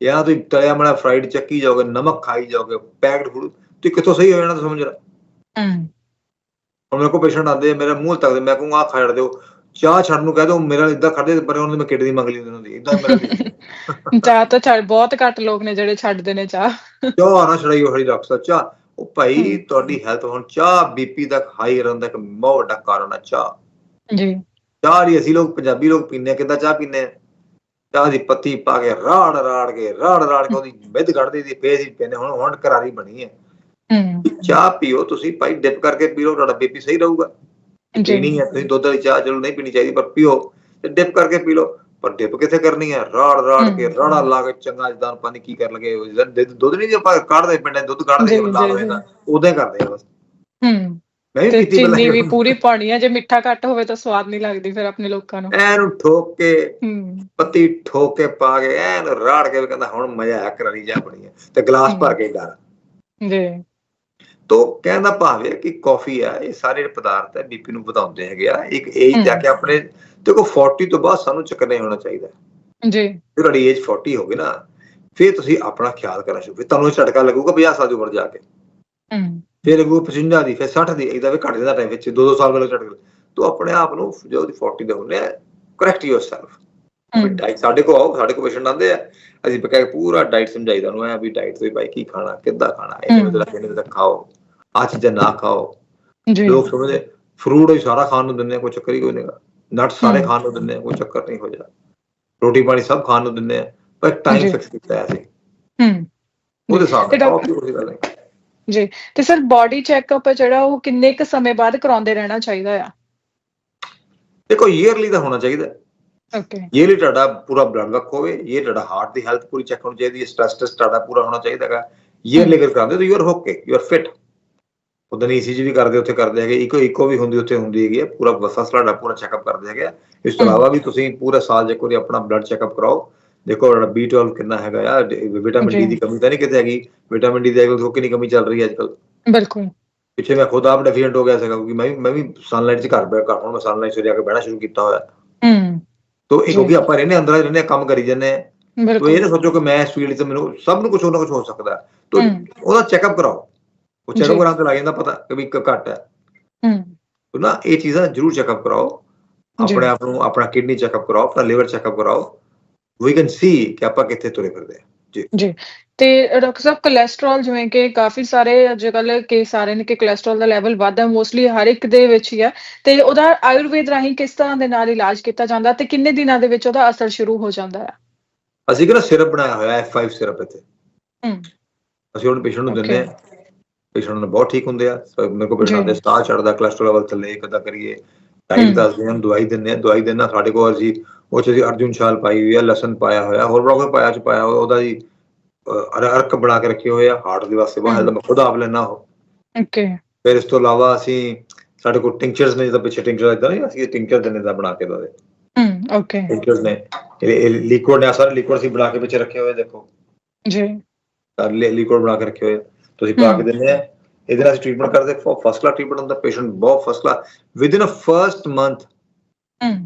Speaker 4: ਜਾਂ ਤੁਸੀਂ ਤਲਿਆ ਮਲਾ ਫਰਾਈਡ ਚੱਕੀ ਜਾਓਗੇ ਨਮਕ ਖਾਈ ਜਾਓਗੇ ਪੈਕਡ ਫੂਡ ਤੁਸੀਂ ਕਿੱਥੋਂ ਸਹੀ ਹੋ ਜਾਣਾ ਤੁਸੀਂ ਸਮਝ ਰਿਹਾ ਹੁਣ ਮੇਰੇ ਕੋਲ ਪੇਸ਼ੈਂਟ ਆਉਂਦੇ ਆ ਮੇਰੇ ਮੂੰਹ ਤੱਕਦੇ ਮੈਂ ਕਹੂੰਗਾ ਖਾ ਛੱਡ ਦਿਓ। ਚਾਹ ਛੱਡ ਨੂੰ ਕਹਿ ਦਿਓ ਮੇਰਾ ਇਦਾਂ ਖੜਦੇ ਪਰ ਉਹਨਾਂ ਦੀ ਮੈਂ ਕਿਡਨੀ ਮੰਗ ਲਈ ਉਹਨਾਂ ਦੀ ਇਦਾਂ ਮੇਰਾ (laughs)
Speaker 3: ਚਾਹ ਤਾਂ ਛੱਡ ਬਹੁਤ ਘੱਟ ਲੋਕ ਨੇ ਜਿਹੜੇ ਛੱਡਦੇ ਨੇ ਚਾਹ।
Speaker 4: ਚਾਹ ਨਾ ਛੜਾਈਓ ਹਰੀ ਰੱਖ ਸਾ ਚਾਹ। ਉਹ ਭਾਈ ਤੁਹਾਡੀ ਹੈਲਥ ਹੁਣ ਚਾਹ ਬੀਪੀ ਦਾ ਹਾਈ ਰਹਿਣ ਦਾ ਇੱਕ ਬਹੁਤ ਵੱਡਾ ਕਾਰਨ ਹੈ ਚਾਹ।
Speaker 3: ਜੀ।
Speaker 4: ਚਾਹ ਦੀ ਅਸੀਂ ਲੋਕ ਪੰਜਾਬੀ ਲੋਕ ਪੀਂਦੇ ਕਿੱਦਾਂ ਚਾਹ ਪੀਂਦੇ ਚਾਹ ਦੀ ਪੱਤੀ ਪਾ ਕੇ ਰਾੜ ਰਾੜ ਕੇ ਰਾੜ ਰਾੜ ਕੇ ਉਹਦੀ ਮਿੱਧ ਕੱਢਦੀ ਦੀ ਫੇਰ ਹੀ ਪੀਂਦੇ ਹੁਣ ਹੁਣ ਕਰਾਰੀ ਬਣੀ ਹੈ
Speaker 3: ਹੂੰ
Speaker 4: ਚਾਹ ਪੀਓ ਤੁਸੀਂ ਭਾਈ ਡਿਪ ਕਰਕੇ ਪੀ ਲਓ ਤੁਹਾਡਾ ਬੀਪੀ ਸਹੀ ਰਹੂਗਾ। ਪੀਣੀ ਹੈ ਤੁਸੀਂ ਦੁੱਧ ਵਾਲੀ ਚਾਹ ਚਲੋ ਨਹੀਂ ਪੀਣੀ ਚਾਹੀਦੀ ਪਰ ਪੀਓ ਤੇ ਡਿਪ ਕਰਕੇ ਪੀ ਲਓ। ਪਰ ਡਿਪ ਕਿੱਥੇ ਕਰਨੀ ਹੈ? ਰਾੜ ਰਾੜ ਕੇ। ਰਾੜਾ ਲਾ ਕੇ ਚੰਗਾ ਜਦਾਂ ਪਾਣੀ ਕੀ ਕਰ ਲਗੇ ਦੁੱਧ ਨਹੀਂ ਜੇ ਆਪਾਂ ਕੱਢਦੇ ਪਿੰਡਾਂ ਦੁੱਧ ਕੱਢਦੇ ਲਾਲ ਹੋ ਜਾਂਦਾ ਉਦਾਂ ਹੀ ਕਰਦੇ ਆ ਬਸ।
Speaker 3: ਹੂੰ ਤੇ
Speaker 4: ਪੀਤੀ
Speaker 3: ਚੀਨੀ ਵੀ ਪੂਰੀ ਪਾਣੀ ਹੈ ਜੇ ਮਿੱਠਾ ਘੱਟ ਹੋਵੇ ਤਾਂ ਸਵਾਦ ਨਹੀਂ ਲੱਗਦੀ ਫਿਰ ਆਪਣੇ ਲੋਕਾਂ ਨੂੰ।
Speaker 4: ਐਨੂੰ ਠੋਕ ਕੇ
Speaker 3: ਹੂੰ
Speaker 4: ਪੱਤੀ ਠੋਕ ਕੇ ਪਾ ਕੇ ਐਨ ਰਾੜ ਕੇ ਵੀ ਕਹਿੰਦਾ ਹੁਣ ਮਜ਼ਾ ਆ ਕਰਾਰੀ ਜਾ ਬਣੀ ਤੇ ਗਲਾਸ ਭਰ ਕੇ ਡਰ।
Speaker 3: ਜੀ।
Speaker 4: ਤੋ ਕਹਿੰਦਾ ਭਾਵੇਂ ਕਿ ਕਾਫੀ ਆ ਇਹ ਸਾਰੇ ਪਦਾਰਥ ਹੈ ਬੀਪੀ ਨੂੰ ਵਧਾਉਂਦੇ ਹੈਗੇ ਆ। ਇੱਕ ਏਜ ਜਾ। ਕੇ ਆਪਣੇ ਦੇਖੋ 40 ਤੋਂ ਬਾਅਦ ਸਾਨੂੰ ਚੱਕਰ ਨਹੀਂ ਹੋਣਾ ਚਾਹੀਦਾ।
Speaker 3: ਜੀ।
Speaker 4: ਤੁਹਾਡੀ ਏਜ 40 ਹੋ ਗਈ ਨਾ ਫਿਰ ਤੁਸੀਂ ਆਪਣਾ ਖਿਆਲ ਕਰਨਾ ਸ਼ੁਰੂ। ਫਿਰ ਤੁਹਾਨੂੰ ਝਟਕਾ ਲੱਗੂਗਾ 50 ਸਾਲ ਦੀ ਉਮਰ ਜਾ ਕੇ।
Speaker 3: ਹੂੰ।
Speaker 4: ਫਿਰ ਅਗੂ 55 ਦੀ ਫਿਰ 60 ਦੀ ਇਹਦਾ ਵੀ ਘਟ ਜਾਂਦਾ ਟਾਈਮ ਵਿੱਚ 2-2 ਸਾਲ ਵੇਲੇ ਝਟਕਾ। ਤੋ ਆਪਣੇ ਆਪ ਨੂੰ ਜੋ ਦੀ 40 ਦੇ ਹੁੰਦੇ ਆ ਕਰੈਕਟ ਯੋਰਸੈਲਫ ਡਾਈਟ ਸਾਡੇ ਕੋਲ ਆਓ ਸਾਡੇ ਕੋਲ ਪੇਸ਼ੈਂਟ ਆਉਂਦੇ ਆ ਅਸੀਂ ਬਕਾਇ ਪੂਰਾ ਡਾਈਟ ਸਮਝਾਈਦਾ ਉਹਨੂੰ ਐ ਵੀ ਡਾਈਟ ਤੋਂ ਭਾਈ ਕੀ ਖਾਣਾ ਕਿੱਦਾਂ ਖਾਣਾ ਇਹ। ਜਿਹੜਾ ਕਿੰਨੇ ਤੱਕ ਖਾਓ। ਆ ਚੀਜ਼ਾਂ ਨਾ ਖਾਓ।
Speaker 3: ਜੀ।
Speaker 4: ਲੋਕ ਸਮਝਦੇ ਫਰੂਟ ਹੀ ਸਾਰਾ ਖਾਣ ਨੂੰ ਦਿੰਦੇ ਕੋਈ ਚੱਕਰ ਹੀ ਕੋਈ ਨਹੀਂਗਾ ਨਟ ਸਾਰੇ। ਖਾਣ ਨੂੰ ਦਿੰਦੇ ਕੋਈ ਚੱਕਰ ਨਹੀਂ ਹੋ ਜਾ ਰੋਟੀ ਪਾਣੀ ਸਭ ਖਾਣ ਨੂੰ ਦਿੰਦੇ ਆ ਪਰ ਟਾਈਮ। ਫਿਕਸ ਕੀਤਾ ਹੈ ਅਸੀਂ
Speaker 3: ਹੂੰ।
Speaker 4: ਉਹਦੇ ਹਿਸਾਬ ਨਾਲ ਕਾਫੀ ਕੋਈ ਗੱਲ ਨਹੀਂ
Speaker 3: ਜੀ। ਤੇ ਸਰ ਬਾਡੀ ਚੈੱਕਅਪ ਜਿਹੜਾ ਉਹ ਕਿੰਨੇ ਕੁ ਸਮੇਂ ਬਾਅਦ ਕਰਾਉਂਦੇ ਰਹਿਣਾ ਚਾਹੀਦਾ ਆ?
Speaker 4: ਦੇਖੋ ਈਅਰਲੀ ਦਾ ਹੋਣਾ ਚਾਹੀਦਾ।
Speaker 3: ਓਕੇ
Speaker 4: ਈਅਰਲੀ ਤੁਹਾਡਾ ਪੂਰਾ ਬਲੱਡ ਵਰਕ ਹੋਵੇ ਇਹ ਤੁਹਾਡਾ ਹਾਰਟ ਦੀ ਹੈਲਥ ਪੂਰੀ ਚੈੱਕ ਹੋਣੀ ਚਾਹੀਦੀ ਹੈ ਸਟ੍ਰੈਸ ਟੈਸਟ ਤੁਹਾਡਾ ਪੂਰਾ ਹੋਣਾ ਚਾਹੀਦਾ ਹੈਗਾ। ਈਅਰਲੀ ਅਗਰ ਕਰਾਉਂਦੇ ਤਾਂ you are okay you are fit ਉਦੋਂ ਈਸੀਜੀ ਵੀ ਕਰਦੇ ਉੱਥੇ ਕਰਦੇ ਹੈਗੇ ਇਕੋ ਇਕੋ ਵੀ ਹੁੰਦੀ ਉੱਥੇ ਹੁੰਦੀ ਹੈਗੀ ਹੈ ਪੂਰਾ ਫਸਟ ਤੁਹਾਡਾ ਪੂਰਾ ਚੈੱਕਅਪ ਕਰਦੇ ਹੈਗੇ। ਇਸ ਤੋਂ। ਇਲਾਵਾ ਵੀ ਤੁਸੀਂ ਪੂਰਾ ਸਾਲ ਜੇ ਕੋਈ ਆਪਣਾ ਬਲੱਡ ਚੈੱਕਅਪ ਕਰਾਓ ਦੇਖੋ ਤੁਹਾਡਾ B12 ਕਿੰਨਾ ਹੈਗਾ ਆ ਵਿਟਾਮਿਨ
Speaker 3: ਜੀ।
Speaker 4: ਦੀ ਕਮੀ ਤਾਂ ਨਹੀਂ ਕਿਤੇ ਹੈਗੀ ਵਿਟਾਮਿਨ ਡੀ ਦੀ ਅੱਜਕੱਲ ਕਿੰਨੀ ਕਮੀ ਚੱਲ ਰਹੀ ਹੈ ਅੱਜਕੱਲ
Speaker 3: ਬਿਲਕੁਲ
Speaker 4: ਪਿੱਛੇ ਮੈਂ ਖੁਦ ਆਪ ਡੈਫੀਸ਼ੀਐਂਟ ਹੋ ਗਿਆ ਸੀਗਾ ਕਿਉਂਕਿ ਮੈਂ ਵੀ ਮੈਂ ਵੀ ਸਨਲਾਈਟ 'ਚ ਘਰ ਬੈ ਘਰ ਹੁਣ ਮੈਂ ਸਨਲਾਈਟ 'ਚ ਜਾ ਕੇ ਬਹਿਣਾ ਸ਼ੁਰੂ ਕੀਤਾ ਹੋਇਆ
Speaker 3: ਹੂੰ
Speaker 4: ਤੋ ਇਹ। ਕਿਉਂਕਿ ਆਪਾਂ ਰਹਿੰਦੇ ਅੰਦਰ ਰਹਿੰਦੇ ਕੰਮ ਕਰੀ ਜਾਂਦੇ ਤੋ ਇਹ
Speaker 3: ਬਿਲਕੁਲ
Speaker 4: ਨਾ ਸੋਚੋ ਕਿ ਮੈਂ ਇਸ ਫੀਲਡ 'ਚ ਮੈਨੂੰ ਸਭ ਨੂੰ ਕੁਝ ਨਾ ਕੁਝ ਹੋ ਸਕਦਾ। ਤੋ। ਉਹਦਾ ਚੈੱਕਅਪ ਕਰਾਓ ਉਹ
Speaker 3: ਜੀ।
Speaker 4: ਕਰਾਉਣ ਤੇ ਲੱਗ ਜਾਂਦਾ ਪਤਾ ਕਿ ਵੀ ਘੱਟ ਹੈ।
Speaker 3: ਹੂੰ।
Speaker 4: ਨਾ ਇਹ ਚੀਜ਼ਾਂ ਜ਼ਰੂਰ ਚੈੱਕਅਪ ਕਰਾਓ।
Speaker 3: ਜੀ।
Speaker 4: ਆਪਣੇ ਆਪ ਨੂੰ ਆਪਣਾ ਕਿਡਨੀ ਚੈੱਕਅਪ ਕਰਾਓ ਆਪਣਾ ਲਿਵਰ ਚੈੱਕਅਪ ਕਰਾਓ। ਵੀ ਕੈਨ ਸੀ ਕਿ ਆਪਾਂ ਕਿੱਥੇ ਤੁਰੇ ਫਿਰਦੇ ਆ।
Speaker 3: ਤੇ ਡਾਕਟਰ ਸਾਹਿਬ ਕੋਲੇਸਟ੍ਰੋਲ ਜਿਵੇਂ ਕਿ ਕਾਫੀ ਸਾਰੇ ਅੱਜ ਕੱਲ ਕੇਸ ਆ ਰਹੇ ਨੇ ਕਿ ਕੋਲੇਸਟ੍ਰੋਲ ਦਾ ਲੈਵਲ ਵੱਧਦਾ ਮੋਸਟਲੀ ਹਰ ਇੱਕ ਦੇ ਵਿੱਚ ਹੀ ਆ। ਤੇ ਉਹਦਾ ਆਯੁਰਵੇਦ ਰਾਹੀਂ ਕਿਸ ਤਰ੍ਹਾਂ ਦੇ ਨਾਲ ਇਲਾਜ ਕੀਤਾ ਜਾਂਦਾ ਤੇ ਕਿੰਨੇ ਦਿਨਾਂ ਦੇ ਵਿੱਚ ਉਹਦਾ ਅਸਰ ਸ਼ੁਰੂ ਹੋ ਜਾਂਦਾ ਹੈ?
Speaker 4: ਅਸੀਂ ਕਿਹੜਾ ਸਿਰਪ ਬਣਾਇਆ ਹੋਇਆ F5 ਸਿਰਪ ਇੱਥੇ।
Speaker 3: ਹੂੰ।
Speaker 4: ਅਸੀਂ ਉਹਨੂੰ ਪੇਸ਼ੈਂਟ ਨੂੰ ਦਿੰਦੇ. ਆ ਪੇਸ਼ੈਂਟ ਨੂੰ ਬਹੁਤ ਠੀਕ ਹੁੰਦੇ ਆ ਸੋ ਮੇਰੇ ਕੋਲ ਪੇਸ਼ੈਂਟ
Speaker 3: ਜੀ।
Speaker 4: ਦੇ ਸਟਾਰ ਚੜਦਾ ਕੋਲੇਸਟ੍ਰੋਲ ਲੈਵਲ ਥੱਲੇ ਕਿੱਦਾਂ ਕਰੀਏ ਡਾਈਟ। ਦੱਸਦੇ ਹਾਂ ਦਵਾਈ ਦਿੰਦੇ ਆ ਦਵਾਈ ਦੇਣਾ ਸਾਡੇ ਕੋਲ ਅਸੀਂ ਉਹ ਚ ਅਰਜੁਨ ਛਾਲ ਪਾਈ ਹੋਈ ਆ ਲਸਣ ਪਾਇਆ ਹੋਇਆ ਹੋਰ ਬੜਾ ਕੁਝ ਪਾਇਆ ਚ ਪਾਇਆ ਹੋਇਆ ਉਹਦਾ ਜੀ ਅਰਕ ਬਣਾ ਕੇ ਰੱਖੇ ਹੋਏ ਆ ਹਾਰਟ ਦੇ ਵਾਸਤੇ ਬਹੁਤ
Speaker 3: ਹਮ।
Speaker 4: ਹੈਲਥ ਮੈਂ ਖੁਦ ਆਪ ਲੈਣਾ ਉਹ
Speaker 3: ਓਕੇ
Speaker 4: ਫਿਰ ਇਸ ਤੋਂ ਇਲਾਵਾ ਅਸੀਂ ਸਾਡੇ ਕੋਲ ਟਿੰਕਚਰਸ ਨੇ ਜਿੱਦਾਂ ਪਿੱਛੇ ਟਿੰਕਚਰ ਇਦਾਂ ਨਹੀਂ ਅਸੀਂ ਟਿੰਕਚਰ ਦਿੰਦੇ ਦਾ ਬਣਾ ਕੇ ਦੋਦੇ
Speaker 3: ਹੂੰ ਓਕੇ
Speaker 4: ਟਿੰਕਚਰਸ ਨੇ ਇਹ ਲਿਕੁਇਡ ਨੇ ਸਾਰੇ ਲਿਕੁਇਡ ਅਸੀਂ ਬਣਾ ਕੇ ਪਿੱਛੇ ਰੱਖੇ ਹੋਏ ਦੇਖੋ
Speaker 3: ਜੀ
Speaker 4: ਲਿਕੁਇਡ ਬਣਾ ਕੇ ਰੱਖੇ ਹੋਏ। ਤੁਸੀਂ ਪਾ ਕੇ। ਦਿੰਦੇ ਆ। ਇਹਦੇ ਨਾਲ ਟ੍ਰੀਟਮੈਂਟ ਕਰਦੇ ਫਸਟ ਕਲਾਸ ਟ੍ਰੀਟਮੈਂਟ ਹੁੰਦਾ। ਪੇਸ਼ੈਂਟ ਬਹੁਤ first class within a first
Speaker 3: month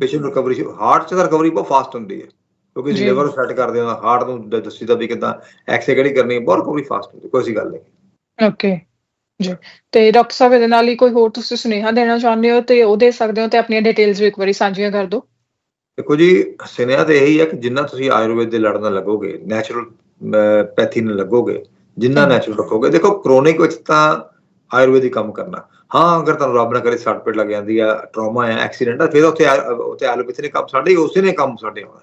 Speaker 4: patient recovery heart ਚ ਰਿਕਵਰੀ ਬਹੁਤ ਫਾਸਟ ਹੁੰਦੀ ਹੈ। ਕਿਉਂਕਿ। ਲਿਵਰ ਸੈੱਟ ਕਰਦੇ ਹਾਂ। ਹਾਰਟ ਨੂੰ ਦੱਸੀ ਦਾ ਵੀ ਕਿਦਾਂ। ਐਕਸੇ ਕਿਹੜੀ ਕਰਨੀ ਹੈ? ਬਹੁਤ ਰਿਕਵਰੀ ਫਾਸਟ ਹੁੰਦੀ ਕੋਈ ਐਸੀ ਗੱਲ ਨਹੀਂ।
Speaker 3: ਓਕੇ ਜੀ। ਤੇ ਡਾਕਟਰ ਸਾਹਿਬ ਇਹਦੇ ਨਾਲ ਹੀ ਕੋਈ ਹੋਰ ਤੁਸੀਂ ਸੁਨੇਹਾ ਦੇਣਾ ਚਾਹੁੰਦੇ ਹੋ ਤੇ ਉਹ ਦੇ ਸਕਦੇ ਹੋ ਤੇ ਆਪਣੀਆਂ ਡਿਟੇਲਸ ਵੀ ਇੱਕ ਵਾਰੀ ਸਾਂਝੀਆਂ ਕਰ ਦਿਓ।
Speaker 4: ਦੇਖੋ ਜੀ ਸੁਨੇਹਾ ਤੇ ਇਹੀ ਹੈ ਕਿ ਜਿੰਨਾ ਤੁਸੀਂ ਆਯੁਰਵੇਦ ਦੇ ਲੜਨ ਲੱਗੋਗੇ ਨੈਚੁਰਲ ਪੈਥੀ ਨਾਲ ਲੱਗੋਗੇ ਜਿੰਨਾ। ਨੈਚੁਰਲ ਰੱਖੋਗੇ। ਦੇਖੋ ਕ੍ਰੋਨਿਕ ਵਿੱਚ ਤਾਂ ਆਯੁਰਵੇਦ ਹੀ ਕੰਮ ਕਰਨਾ। ਹਾਂ ਅਗਰ ਤੁਹਾਨੂੰ ਰੱਬ ਨਾ ਕਰੇ ਸੱਟ ਪੇਟ ਲੱਗ ਜਾਂਦੀ ਆ ਟਰਾਮਾ ਹੈ ਐਕਸੀਡੈਂਟ ਹੈ ਫਿਰ ਉੱਥੇ ਆ- ਉੱਥੇ ਐਲੋਪੈਥੀ ਨੇ ਕੰਮ ਸਾਡੇ ਉਸੇ ਨੇ ਕੰਮ ਸਾਡੇ ਆਉਣਾ।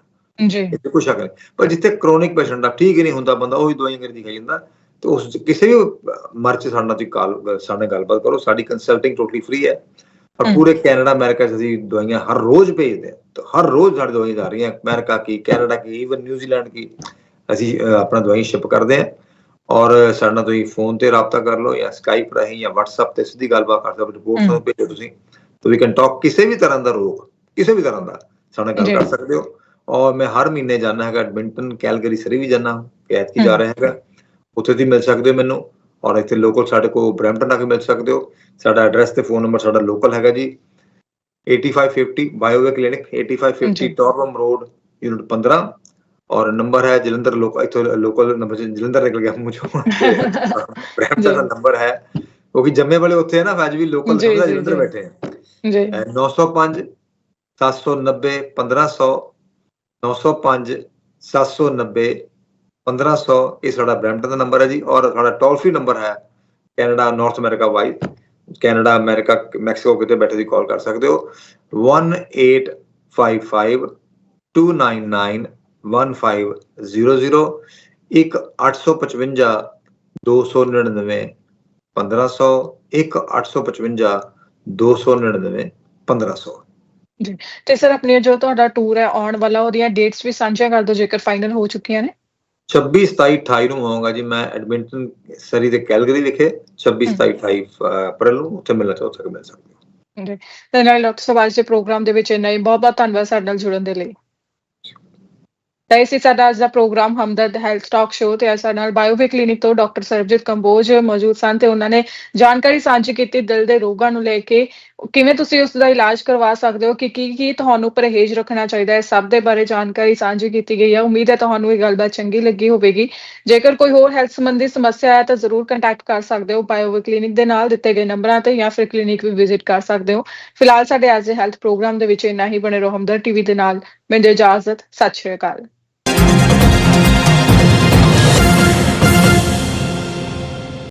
Speaker 3: ਜੀ।
Speaker 4: ਇਹ ਕੋਈ ਸ਼ੱਕ ਨਹੀਂ। ਪਰ ਜਿੱਥੇ ਕ੍ਰੋਨਿਕ ਪੇਸ਼ੈਂਟ ਦਾ ਠੀਕ ਹੀ ਨਹੀਂ ਹੁੰਦਾ ਬੰਦਾ ਉਹੀ ਦਵਾਈਆਂ ਕਰੀ ਦਿਖਾਈ ਜਾਂਦਾ। ਤੇ ਉਸ ਕਿਸੇ ਵੀ ਮਰਚ ਸਾਡੇ ਨਾਲ ਤੁਸੀਂ ਕਾਲ ਸਾਡੇ ਨਾਲ ਗੱਲਬਾਤ ਕਰੋ ਸਾਡੀ ਕੰਸਲਟਿੰਗ ਟੋਟਲੀ ਫ੍ਰੀ ਹੈ। ਔਰ। ਪੂਰੇ ਕੈਨੇਡਾ ਅਮਰੀਕਾ 'ਚ ਅਸੀਂ ਦਵਾਈਆਂ ਹਰ ਰੋਜ਼ ਭੇਜਦੇ ਹਾਂ। ਤੇ ਹਰ ਰੋਜ਼ ਸਾਡੀ ਦਵਾਈਆਂ ਜਾ ਰਹੀਆਂ ਅਮਰੀਕਾ ਕੀ ਕੈਨੇਡਾ ਕੀ ਇਵਨ ਨਿਊਜ਼ੀਲੈਂਡ ਕੀ। ਅਸੀਂ ਆਪਣਾ ਦਵਾਈ ਸ਼ਿਪ ਕਰਦੇ ਹਾਂ। ਔਰ ਸਾਡੇ ਨਾਲ ਤੁਸੀਂ ਫੋਨ ਤੇ ਰਾਬਤਾ ਕਰ ਲਓ ਜਾਂ ਸਕਾਈਪ ਰਾਹੀਂ ਜਾਂ WhatsApp ਤੇ ਸਿੱਧੀ ਗੱਲਬਾਤ ਕਰ ਸਕਦੇ ਰਿਪੋਰਟ
Speaker 3: ਹਮ।
Speaker 4: ਨੂੰ ਭੇਜੋ ਤੁਸੀਂ ਤੇ ਵੀ ਕੈਨ ਟਾਕ ਕਿਸੇ ਵੀ ਤਰ੍ਹਾਂ ਦਾ ਰੋਗ ਕਿਸੇ ਵੀ ਤਰ੍ਹਾਂ ਦਾ ਸਾਡੇ ਨਾਲ ਗੱਲ। ਕਰ ਸਕਦੇ ਹੋ ਔਰ ਮੈਂ ਹਰ ਮਹੀਨੇ ਜਾਣਾ ਹੈਗਾ ਐਡਮਿੰਟਨ ਕੈਲਗਰੀ ਸਰੀ ਵੀ ਜਾਣਾ ਕੈਦ ਕੀ ਜਾ। ਰਿਹਾ ਹੈਗਾ ਉੱਥੇ ਦੀ ਮਿਲ ਸਕਦੇ ਹੋ ਮੈਨੂੰ ਔਰ ਇੱਥੇ ਲੋਕਲ ਸਾਡੇ ਕੋਲ ਬ੍ਰੈਂਪਟਨ ਆ ਕੇ ਮਿਲ ਸਕਦੇ ਹੋ ਸਾਡਾ ਐਡਰੈਸ ਤੇ ਫੋਨ ਨੰਬਰ ਸਾਡਾ ਲੋਕਲ ਹੈਗਾ ਜੀ 8550 ਬਾਇਓਵੇ ਕਲੀਨਿਕ 8550
Speaker 3: ਜੀ।
Speaker 4: ਟੌਰਮ ਰੋਡ ਯੂਨਿਟ 15 ਔਰ ਨੰਬਰ ਹੈ ਜਲੰਧਰ ਲੋਕਲ ਇੱਥੋਂ ਲੋਕਲ ਨੰਬਰ ਜਲੰਧਰ ਨਿਕਲ ਗਿਆ ਮੁਝੇ ਬ੍ਰੈਂਪਟਨ ਦਾ
Speaker 3: ਜੀ।
Speaker 4: ਨੰਬਰ ਹੈ ਕਿਉਂਕਿ ਜੰਮੇ ਵਾਲੇ ਉੱਥੇ ਹੈ ਨਾ ਅੱਜ ਵੀ ਲੋਕਲ
Speaker 3: ਜੀ,
Speaker 4: ਸਮਝਦਾ
Speaker 3: ਜੀ,
Speaker 4: ਜਲੰਧਰ
Speaker 3: ਜੀ।
Speaker 4: ਬੈਠੇ ਹੈ
Speaker 3: ਜੀ
Speaker 4: 905 790 1500 905 790 1500 ਇਹ ਸਾਡਾ ਬ੍ਰੈਂਪਟਨ ਦਾ ਨੰਬਰ ਹੈ ਜੀ ਔਰ ਸਾਡਾ ਟੋਲ ਫ੍ਰੀ ਨੰਬਰ ਹੈ Canada North America wise Canada America Mexico ਕਿਤੇ ਬੈਠੇ ਦੀ ਕਾਲ ਕਰ ਸਕਦੇ ਹੋ 1855 299 1500 ਇੱਕ 855 299 1500 ਇੱਕ 855 299 1500
Speaker 3: ਤੇ ਸਰ ਆਪਣੀ ਜੋ ਤੁਹਾਡਾ ਟੂਰ ਹੈ ਆਉਣ ਵਾਲਾ ਉਹਦੀਆਂ ਡੇਟਸ ਵੀ ਸਾਂਝੀਆਂ ਕਰ ਦਿਓ ਜੇਕਰ ਫਾਈਨਲ ਹੋ ਚੁੱਕੀਆਂ ਨੇ
Speaker 4: 26 27 28 ਨੂੰ ਹੋਊਗਾ ਜੀ ਮੈਂ ਐਡਮਿੰਟਨ ਸਰੀ ਦੇ ਕੈਲਗਰੀ ਵਿਖੇ 26 27 28 ਅਪ੍ਰੈਲ ਨੂੰ ਉੱਥੇ ਮਿਲਣਾ ਚਾਹੁੰਦਾ ਤੱਕ ਮਿਲ ਸਕਦੇ ਹੋ
Speaker 3: ਤੇ ਨਾਲ ਡਾਕਟਰ ਸਾਹਿਬ ਅੱਜ ਦੇ ਪ੍ਰੋਗਰਾਮ ਦੇ ਵਿੱਚ ਇੰਨਾ ਹੀ ਬਹੁਤ ਬਹੁਤ ਧੰਨਵਾਦ ਸਾਡੇ ਨਾਲ ਜੁੜਨ ਦੇ ਲਈ ਤਾਂ ਇਹ ਸੀ ਸਾਡਾ ਅੱਜ ਦਾ programme Hamdard health talk show ਤੇ ਅੱਜ ਸਾਡੇ ਨਾਲ ਬਾਇਓਵੇ ਕਲੀਨਿਕ ਤੋਂ ਡਾਕਟਰ ਸਰਬਜੀਤ ਕੰਬੋਜ ਮੌਜੂਦ ਸਨ ਤੇ ਉਹਨਾਂ ਨੇ ਜਾਣਕਾਰੀ ਸਾਂਝੀ ਕੀਤੀ ਦਿਲ ਦੇ ਰੋਗਾਂ ਨੂੰ ਲੈ ਕੇ। ਕਿਵੇਂ ਤੁਸੀਂ ਉਸ ਦਾ ਇਲਾਜ ਕਰਵਾ ਸਕਦੇ ਹੋ? ਕਿ, ਕੀ ਕੀ ਤੁਹਾਨੂੰ ਪਰਹੇਜ਼ ਰੱਖਣਾ ਚਾਹੀਦਾ ਹੈ? ਸਭ ਦੇ ਬਾਰੇ ਜਾਣਕਾਰੀ ਸਾਂਝੀ ਕੀਤੀ ਗਈ ਹੈ। ਉਮੀਦ ਹੈ ਤੁਹਾਨੂੰ ਇਹ ਗੱਲਬਾਤ ਚੰਗੀ ਲੱਗੀ ਹੋਵੇਗੀ। ਜੇਕਰ ਕੋਈ ਹੋਰ ਹੈਲਥ ਸੰਬੰਧੀ ਸਮੱਸਿਆ ਹੈ ਤਾਂ ਜ਼ਰੂਰ ਕੰਟੈਕਟ ਕਰ ਸਕਦੇ ਹੋ ਬਾਇਓਵੇ ਕਲੀਨਿਕ ਦੇ ਨਾਲ। ਦਿੱਤੇ ਗਏ ਨੰਬਰਾਂ ਤੇ ਜਾਂ ਫਿਰ ਕਲੀਨਿਕ ਵੀ ਵਿਜ਼ਿਟ ਕਰ ਸਕਦੇ ਹੋ। ਫਿਲਹਾਲ ਸਾਡੇ ਅੱਜ ਦੇ ਹੈਲਥ ਪ੍ਰੋਗਰਾਮ ਦੇ ਵਿੱਚ ਇੰਨਾ ਹੀ। ਬਣੇ ਰਹੋ ਹਮਦਰ ਟੀਵੀ ਦੇ ਨਾਲ। ਮੈਨੂੰ ਇਜਾਜ਼ਤ ਸਤਿ ਸ਼੍ਰੀ ਅਕਾਲ।